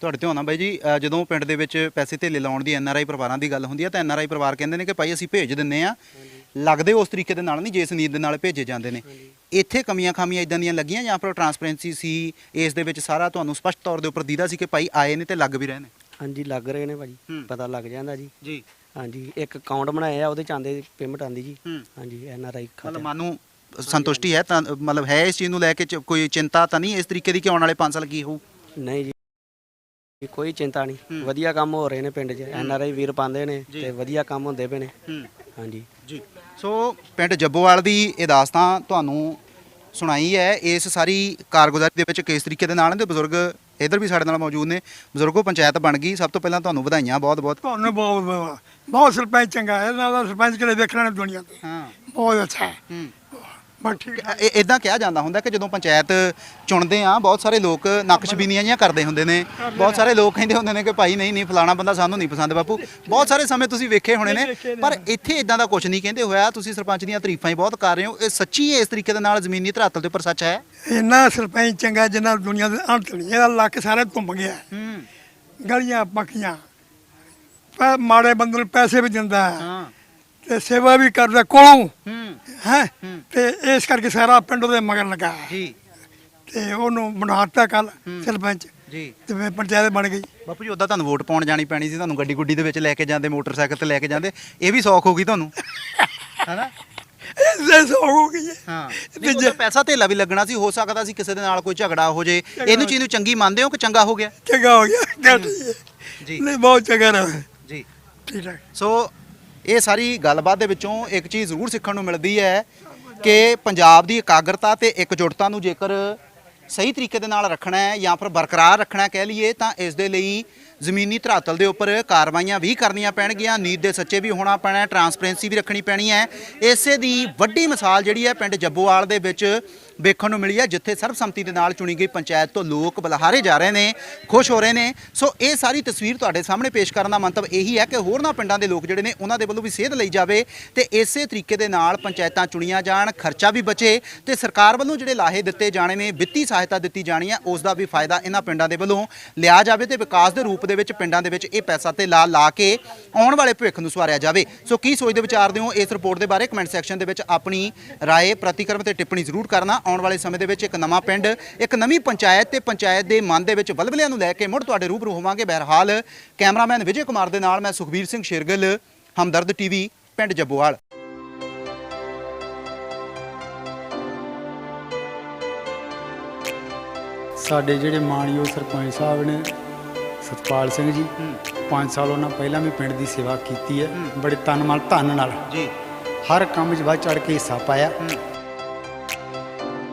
ਤੁਹਾਡੇ ਤੇ ਹੋਣਾ ਬਾਈ ਜੀ ਜਦੋਂ ਪਿੰਡ ਦੇ ਵਿੱਚ ਪੈਸੇ ਧੇਲੇ ਲਾਉਣ ਦੀ ਐਨ ਆਰ ਆਈ ਪਰਿਵਾਰਾਂ ਦੀ ਗੱਲ ਹੁੰਦੀ ਹੈ ਤਾਂ ਐਨ ਆਰ ਆਈ ਪਰਿਵਾਰ ਕਹਿੰਦੇ ਨੇ ਕਿ ਭਾਈ ਅਸੀਂ ਭੇਜ ਦਿੰਨੇ ਆ ਲੱਗਦੇ ਉਸ ਤਰੀਕੇ ਦੇ ਨਾਲ ਨਹੀਂ ਜਿਸ ਨੀਤ ਦੇ ਨਾਲ ਭੇਜੇ ਜਾਂਦੇ ਨੇ। ਇੱਥੇ ਕਮੀਆਂ ਖਾਮੀਆਂ ਇਦਾਂ ਦੀਆਂ ਲੱਗੀਆਂ ਜਾਂ ਫਿਰ ਟਰਾਂਸਪੇਰੈਂਸੀ ਸੀ ਇਸ ਦੇ ਵਿੱਚ ਸਾਰਾ ਤੁਹਾਨੂੰ ਸਪਸ਼ਟ ਤੌਰ ਦੇ ਉੱਪਰ ਦੀਦਾ ਸੀ ਕਿ ਭਾਈ ਆਏ ਨੇ ਤੇ ਲੱਗ ਵੀ ਰਹੇ ਨੇ? ਹਾਂਜੀ ਲੱਗ ਰਹੇ ਨੇ ਭਾਜੀ। ਪਤਾ ਲੱਗ ਜਾਂਦਾ ਜੀ। ਜੀ। ਹਾਂਜੀ ਇੱਕ ਅਕਾਊਂਟ ਬਣਾਇਆ ਉਹਦੇ ਚ ਆਂਦੇ ਪੇਮੈਂਟ ਆਂਦੀ ਜੀ। ਹਾਂਜੀ ਐਨ ਆਰ ਆਈ ਮਤਲਬ ਖਾਤਾ ਮਨ ਨੂੰ ਸੰਤੁਸ਼ਟੀ ਹੈ ਤਾਂ ਮਤਲਬ ਹੈ ਇਸ ਚੀਜ਼ ਨੂੰ ਲੈ ਕੇ ਕੋਈ ਚਿੰਤਾ ਤਾਂ ਨਹੀਂ ਇਸ ਤਰੀਕੇ ਦੀ ਕਿ ਆਉਣ ਵਾਲੇ 5 ਸਾਲ ਕੀ ਹੋਊ? ਨਹੀਂ ਜੀ ਕੋਈ ਚਿੰਤਾ ਨਹੀਂ। ਵਧੀਆ ਕੰਮ ਹੋ ਰਹੇ ਨੇ ਪਿੰਡ 'ਚ ਐਨ ਆਰ ਆਈ ਵੀਰ ਪਾਉਂਦੇ ਨੇ ਜੀ। ਤੇ ਵਧੀਆ ਕੰਮ ਹੁੰਦੇ ਪਏ ਨੇ। ਹਾਂਜੀ। ਜੀ। ਸੋ ਪਿੰਡ ਜੱਬੋਵਾਲ ਦੀ ਇਹ ਦਾਸਤਾਨ ਤੁਹਾਨੂੰ ਸੁਣਾਈ ਹੈ। ਇਸ ਸਾਰੀ ਕਾਰਗੁਜ਼ਾਰੀ ਦੇ ਵਿੱਚ ਕਿਸ ਤਰੀਕੇ ਦੇ ਨਾਲ ਨੇ ਤੇ ਬਜ਼ੁਰਗ ਇਧਰ ਵੀ ਸਾਡੇ ਨਾਲ ਮੌਜੂਦ ਨੇ। ਬਜ਼ੁਰਗੋ ਪੰਚਾਇਤ ਬਣ ਗਈ। ਸਭ ਤੋਂ ਪਹਿਲਾਂ ਤੁਹਾਨੂੰ ਵਧਾਈਆਂ ਬਹੁਤ ਬਹੁਤ। ਤੁਹਾਨੂੰ ਬਹੁਤ ਬਹੁਤ ਸਰਪੰਚ ਚੰਗਾ ਹੈ। ਇਹਨਾਂ ਦਾ ਸਰਪੰਚ ਕਿਹੜੇ ਵੇਖਣਾ ਦੁਨੀਆ ਤੇ। ਹਾਂ। ਬਹੁਤ ਅੱਛਾ ਹੂੰ। ਬਸ ਠੀਕ ਹੈ ਇਦਾਂ ਕਿਹਾ ਜਾਂਦਾ ਹੁੰਦਾ ਕਿ ਜਦੋਂ ਪੰਚਾਇਤ ਚੁਣਦੇ ਆ ਬਹੁਤ ਸਾਰੇ ਲੋਕ ਨਕਸ਼ਬੀਨੀਆਂ ਜੀਆਂ ਕਰਦੇ ਹੁੰਦੇ ਨੇ। ਬਹੁਤ ਸਾਰੇ ਲੋਕ ਕਹਿੰਦੇ ਹੁੰਦੇ ਨੇ ਕਿ ਭਾਈ ਨਹੀਂ ਨਹੀਂ ਫਲਾਣਾ ਬੰਦਾ ਸਾਨੂੰ ਨਹੀਂ ਪਸੰਦ ਬਾਪੂ। ਬਹੁਤ ਸਾਰੇ ਸਮੇਂ ਤੁਸੀਂ ਵੇਖੇ ਹੋਣੇ ਨੇ ਪਰ ਇੱਥੇ ਇਦਾਂ ਦਾ ਕੁਝ ਨਹੀਂ ਕਹਿੰਦੇ ਹੋਇਆ। ਤੁਸੀਂ ਸਰਪੰਚ ਦੀਆਂ ਤਾਰੀਫਾਂ ਹੀ ਬਹੁਤ ਕਰ ਰਹੇ ਹੋ। ਇਹ ਸੱਚੀ ਇਸ ਤਰੀਕੇ ਦੇ ਨਾਲ ਜ਼ਮੀਨੀ ਧਰਾਤਲ ਦੇ ਉੱਪਰ ਸੱਚ ਹੈ? ਇੰਨਾ ਸਰਪੰਚ ਚੰਗਾ ਜਿੰਨਾ ਦੁਨੀਆ ਦੇ ਅੰਤ ਨਹੀਂ ਇਹਦਾ ਲੱਕ ਸਾਰੇ ਧੁੰਮ ਗਿਆ। ਗਲੀਆਂ ਪੱਕੀਆਂ। ਮਾੜੇ ਬੰਦੇ ਨੂੰ ਪੈਸੇ ਵੀ ਦਿੰਦਾ। ਹਾਂ। ਤੇ ਸੇਵਾ ਵੀ ਕਰਦਾ ਕੋਲੋਂ। ਹੂੰ। ਹੈ? ਤੇ ਇਸ ਕਰਕੇ ਸਾਰਾ ਪਿੰਡ ਉਹਦੇ ਮਗਰ ਲੱਗਾ। ਜੀ। ਤੇ ਉਹਨੂੰ ਬਣਾਤਾ ਕੱਲ ਸਰਪੰਚ ਜੀ। ਤੇ ਫਿਰ ਪੰਚਾਇਤ ਬਣ ਗਈ। ਬਾਪੂ ਜੀ ਉਦਾਂ ਤੁਹਾਨੂੰ ਵੋਟ ਪਾਉਣ ਜਾਣੀ ਪੈਣੀ ਸੀ ਤੁਹਾਨੂੰ ਗੱਡੀ ਗੁੱਡੀ ਦੇ ਵਿੱਚ ਲੈ ਕੇ ਜਾਂਦੇ ਮੋਟਰਸਾਈਕਲ ਤੇ ਲੈ ਕੇ ਜਾਂਦੇ ਇਹ ਵੀ ਸੌਖ ਹੋ ਗਈ ਤੁਹਾਨੂੰ? ਹੈਨਾ? ਇਹ ਸੋ ਹੋ ਗਈ ਹੈ। ਤੇ ਪੈਸਾ ਧੇਲਾ ਵੀ ਲੱਗਣਾ ਸੀ ਹੋ ਸਕਦਾ ਸੀ ਕਿਸੇ ਦੇ ਨਾਲ ਕੋਈ ਝਗੜਾ ਹੋ ਜੇ। ਇਹਨੂੰ ਚੀਜ਼ ਨੂੰ ਚੰਗੀ ਮੰਨਦੇ ਹੋ ਕਿ ਚੰਗਾ ਹੋ ਗਿਆ? ਚੰਗਾ ਹੋ ਗਿਆ। ਜੀ। ਨਹੀਂ ਬਹੁਤ ਚੰਗਾ ਰਿਹਾ। ਜੀ। ਠੀਕ ਹੈ। ਸੋ ਇਹ ਸਾਰੀ ਗੱਲਬਾਤ ਦੇ ਵਿੱਚੋਂ ਇੱਕ ਚੀਜ਼ ਜ਼ਰੂਰ ਸਿੱਖਣ ਨੂੰ ਮਿਲਦੀ ਹੈ ਕਿ ਪੰਜਾਬ ਦੀ ਇਕਾਗਰਤਾ ਤੇ ਇਕਜੁੱਟਤਾ ਨੂੰ ਜੇਕਰ ਸਹੀ ਤਰੀਕੇ ਦੇ ਨਾਲ ਰੱਖਣਾ ਹੈ ਜਾਂ ਫਿਰ ਬਰਕਰਾਰ ਰੱਖਣਾ ਕਹਿ ਲਈਏ, ਤਾਂ ਇਸ ਦੇ ਲਈ ਜ਼ਮੀਨੀ ਧਰਾਤਲ ਦੇ ਉੱਪਰ ਕਾਰਵਾਈਆਂ ਵੀ ਕਰਨੀਆਂ ਪੈਣਗੀਆਂ, ਨੀਤ ਦੇ ਸੱਚੇ ਵੀ ਹੋਣਾ ਪੈਣਾ ਹੈ ਟਰਾਂਸਪੇਰੈਂਸੀ ਵੀ ਰੱਖਣੀ ਪੈਣੀ ਹੈ। ਇਸੇ ਦੀ ਵੱਡੀ ਮਿਸਾਲ ਜਿਹੜੀ ਹੈ ਪਿੰਡ ਜੱਬੋਵਾਲ ਦੇ ਵਿੱਚ ਵੇਖਣ ਨੂੰ ਮਿਲੀ ਹੈ, ਜਿੱਥੇ ਸਰਬਸੰਮਤੀ ਦੇ ਨਾਲ ਚੁਣੀ ਗਈ ਪੰਚਾਇਤ ਤੋਂ ਲੋਕ ਬਲਹਾਰੇ ਜਾ ਰਹੇ ਨੇ, ਖੁਸ਼ ਹੋ ਰਹੇ ਨੇ। ਸੋ ਇਹ ਸਾਰੀ ਤਸਵੀਰ ਤੁਹਾਡੇ ਸਾਹਮਣੇ ਪੇਸ਼ ਕਰਨ ਦਾ ਮੰਤਵ ਇਹੀ ਹੈ ਕਿ ਹੋਰਨਾਂ ਪਿੰਡਾਂ ਦੇ ਲੋਕ ਜਿਹੜੇ ਨੇ, ਉਹਨਾਂ ਦੇ ਵੱਲੋਂ ਵੀ ਸੇਧ ਲਈ ਜਾਵੇ ਤੇ ਇਸੇ ਤਰੀਕੇ ਦੇ ਨਾਲ ਪੰਚਾਇਤਾਂ ਚੁਣੀਆਂ ਜਾਣ, ਖਰਚਾ ਵੀ ਬਚੇ ਤੇ ਸਰਕਾਰ ਵੱਲੋਂ ਜਿਹੜੇ ਲਾਹੇ ਦਿੱਤੇ ਜਾਣੇ ਨੇ, ਵਿੱਤੀ ਸਹਾਇਤਾ ਦਿੱਤੀ ਜਾਣੀ ਹੈ, ਉਸ ਦਾ ਵੀ ਫਾਇਦਾ ਇਹਨਾਂ ਪਿੰਡਾਂ ਦੇ ਵੱਲੋਂ ਲਿਆ ਜਾਵੇ ਤੇ ਵਿਕਾਸ ਦੇ ਰੂਪ ਦੇ ਵਿੱਚ ਪਿੰਡਾਂ ਦੇ ਵਿੱਚ ਇਹ ਪੈਸਾ ਤੇ ਲਾ ਲਾ ਕੇ ਆਉਣ ਵਾਲੇ ਭਵਿੱਖ ਨੂੰ ਸਵਾਰਿਆ ਜਾਵੇ। ਸੋ ਕੀ ਸੋਚਦੇ, ਵਿਚਾਰਦੇ ਹੋ ਇਸ ਰਿਪੋਰਟ ਦੇ ਬਾਰੇ? ਕਮੈਂਟ ਸੈਕਸ਼ਨ ਦੇ ਵਿੱਚ ਆਪਣੀ ਰਾਏ, ਪ੍ਰਤੀਕਰਮ ਤੇ ਟਿੱਪਣੀ ਜ਼ਰੂਰ ਕਰਨਾ। ਆਉਣ ਵਾਲੇ ਸਮੇਂ ਦੇ ਵਿੱਚ ਇੱਕ ਨਵਾਂ ਪਿੰਡ ਇੱਕ ਨਵੀਂ ਪੰਚਾਇਤ ਤੇ ਪੰਚਾਇਤ ਦੇ ਮਨ ਦੇ ਵਿੱਚ ਵਲਵਲਿਆਂ ਨੂੰ ਲੈ ਕੇ ਮੁੜ ਤੁਹਾਡੇ ਰੂਬਰੂ ਹੋਵਾਂਗੇ ਬਹਰਹਾਲ। ਕੈਮਰਾਮੈਨ ਵਿਜੇ ਕੁਮਾਰ ਦੇ ਨਾਲ ਮੈਂ ਸੁਖਬੀਰ ਸਿੰਘ ਸ਼ੇਰਗਿੱਲ ਹਮਦਰਦ ਟੀਵੀ ਪਿੰਡ ਜੱਬੋਵਾਲ। ਸਾਡੇ ਜਿਹੜੇ ਮਾਣਯੋਗ ਸਰਪੰਚ ਸਾਹਿਬ ਨੇ ਸਤਪਾਲ ਸਿੰਘ ਜੀ 5 ਸਾਲ ਉਹਨਾਂ ਪਹਿਲਾਂ ਵੀ ਪਿੰਡ ਦੀ ਸੇਵਾ ਕੀਤੀ ਹੈ। ਬੜੇ ਤਨ ਮਨ ਧਨ ਨਾਲ। ਜੀ। ਹਰ ਕੰਮ 'ਚ ਵੱਧ ਚੜ ਕੇ ਹਿੱਸਾ ਪਾਇਆ।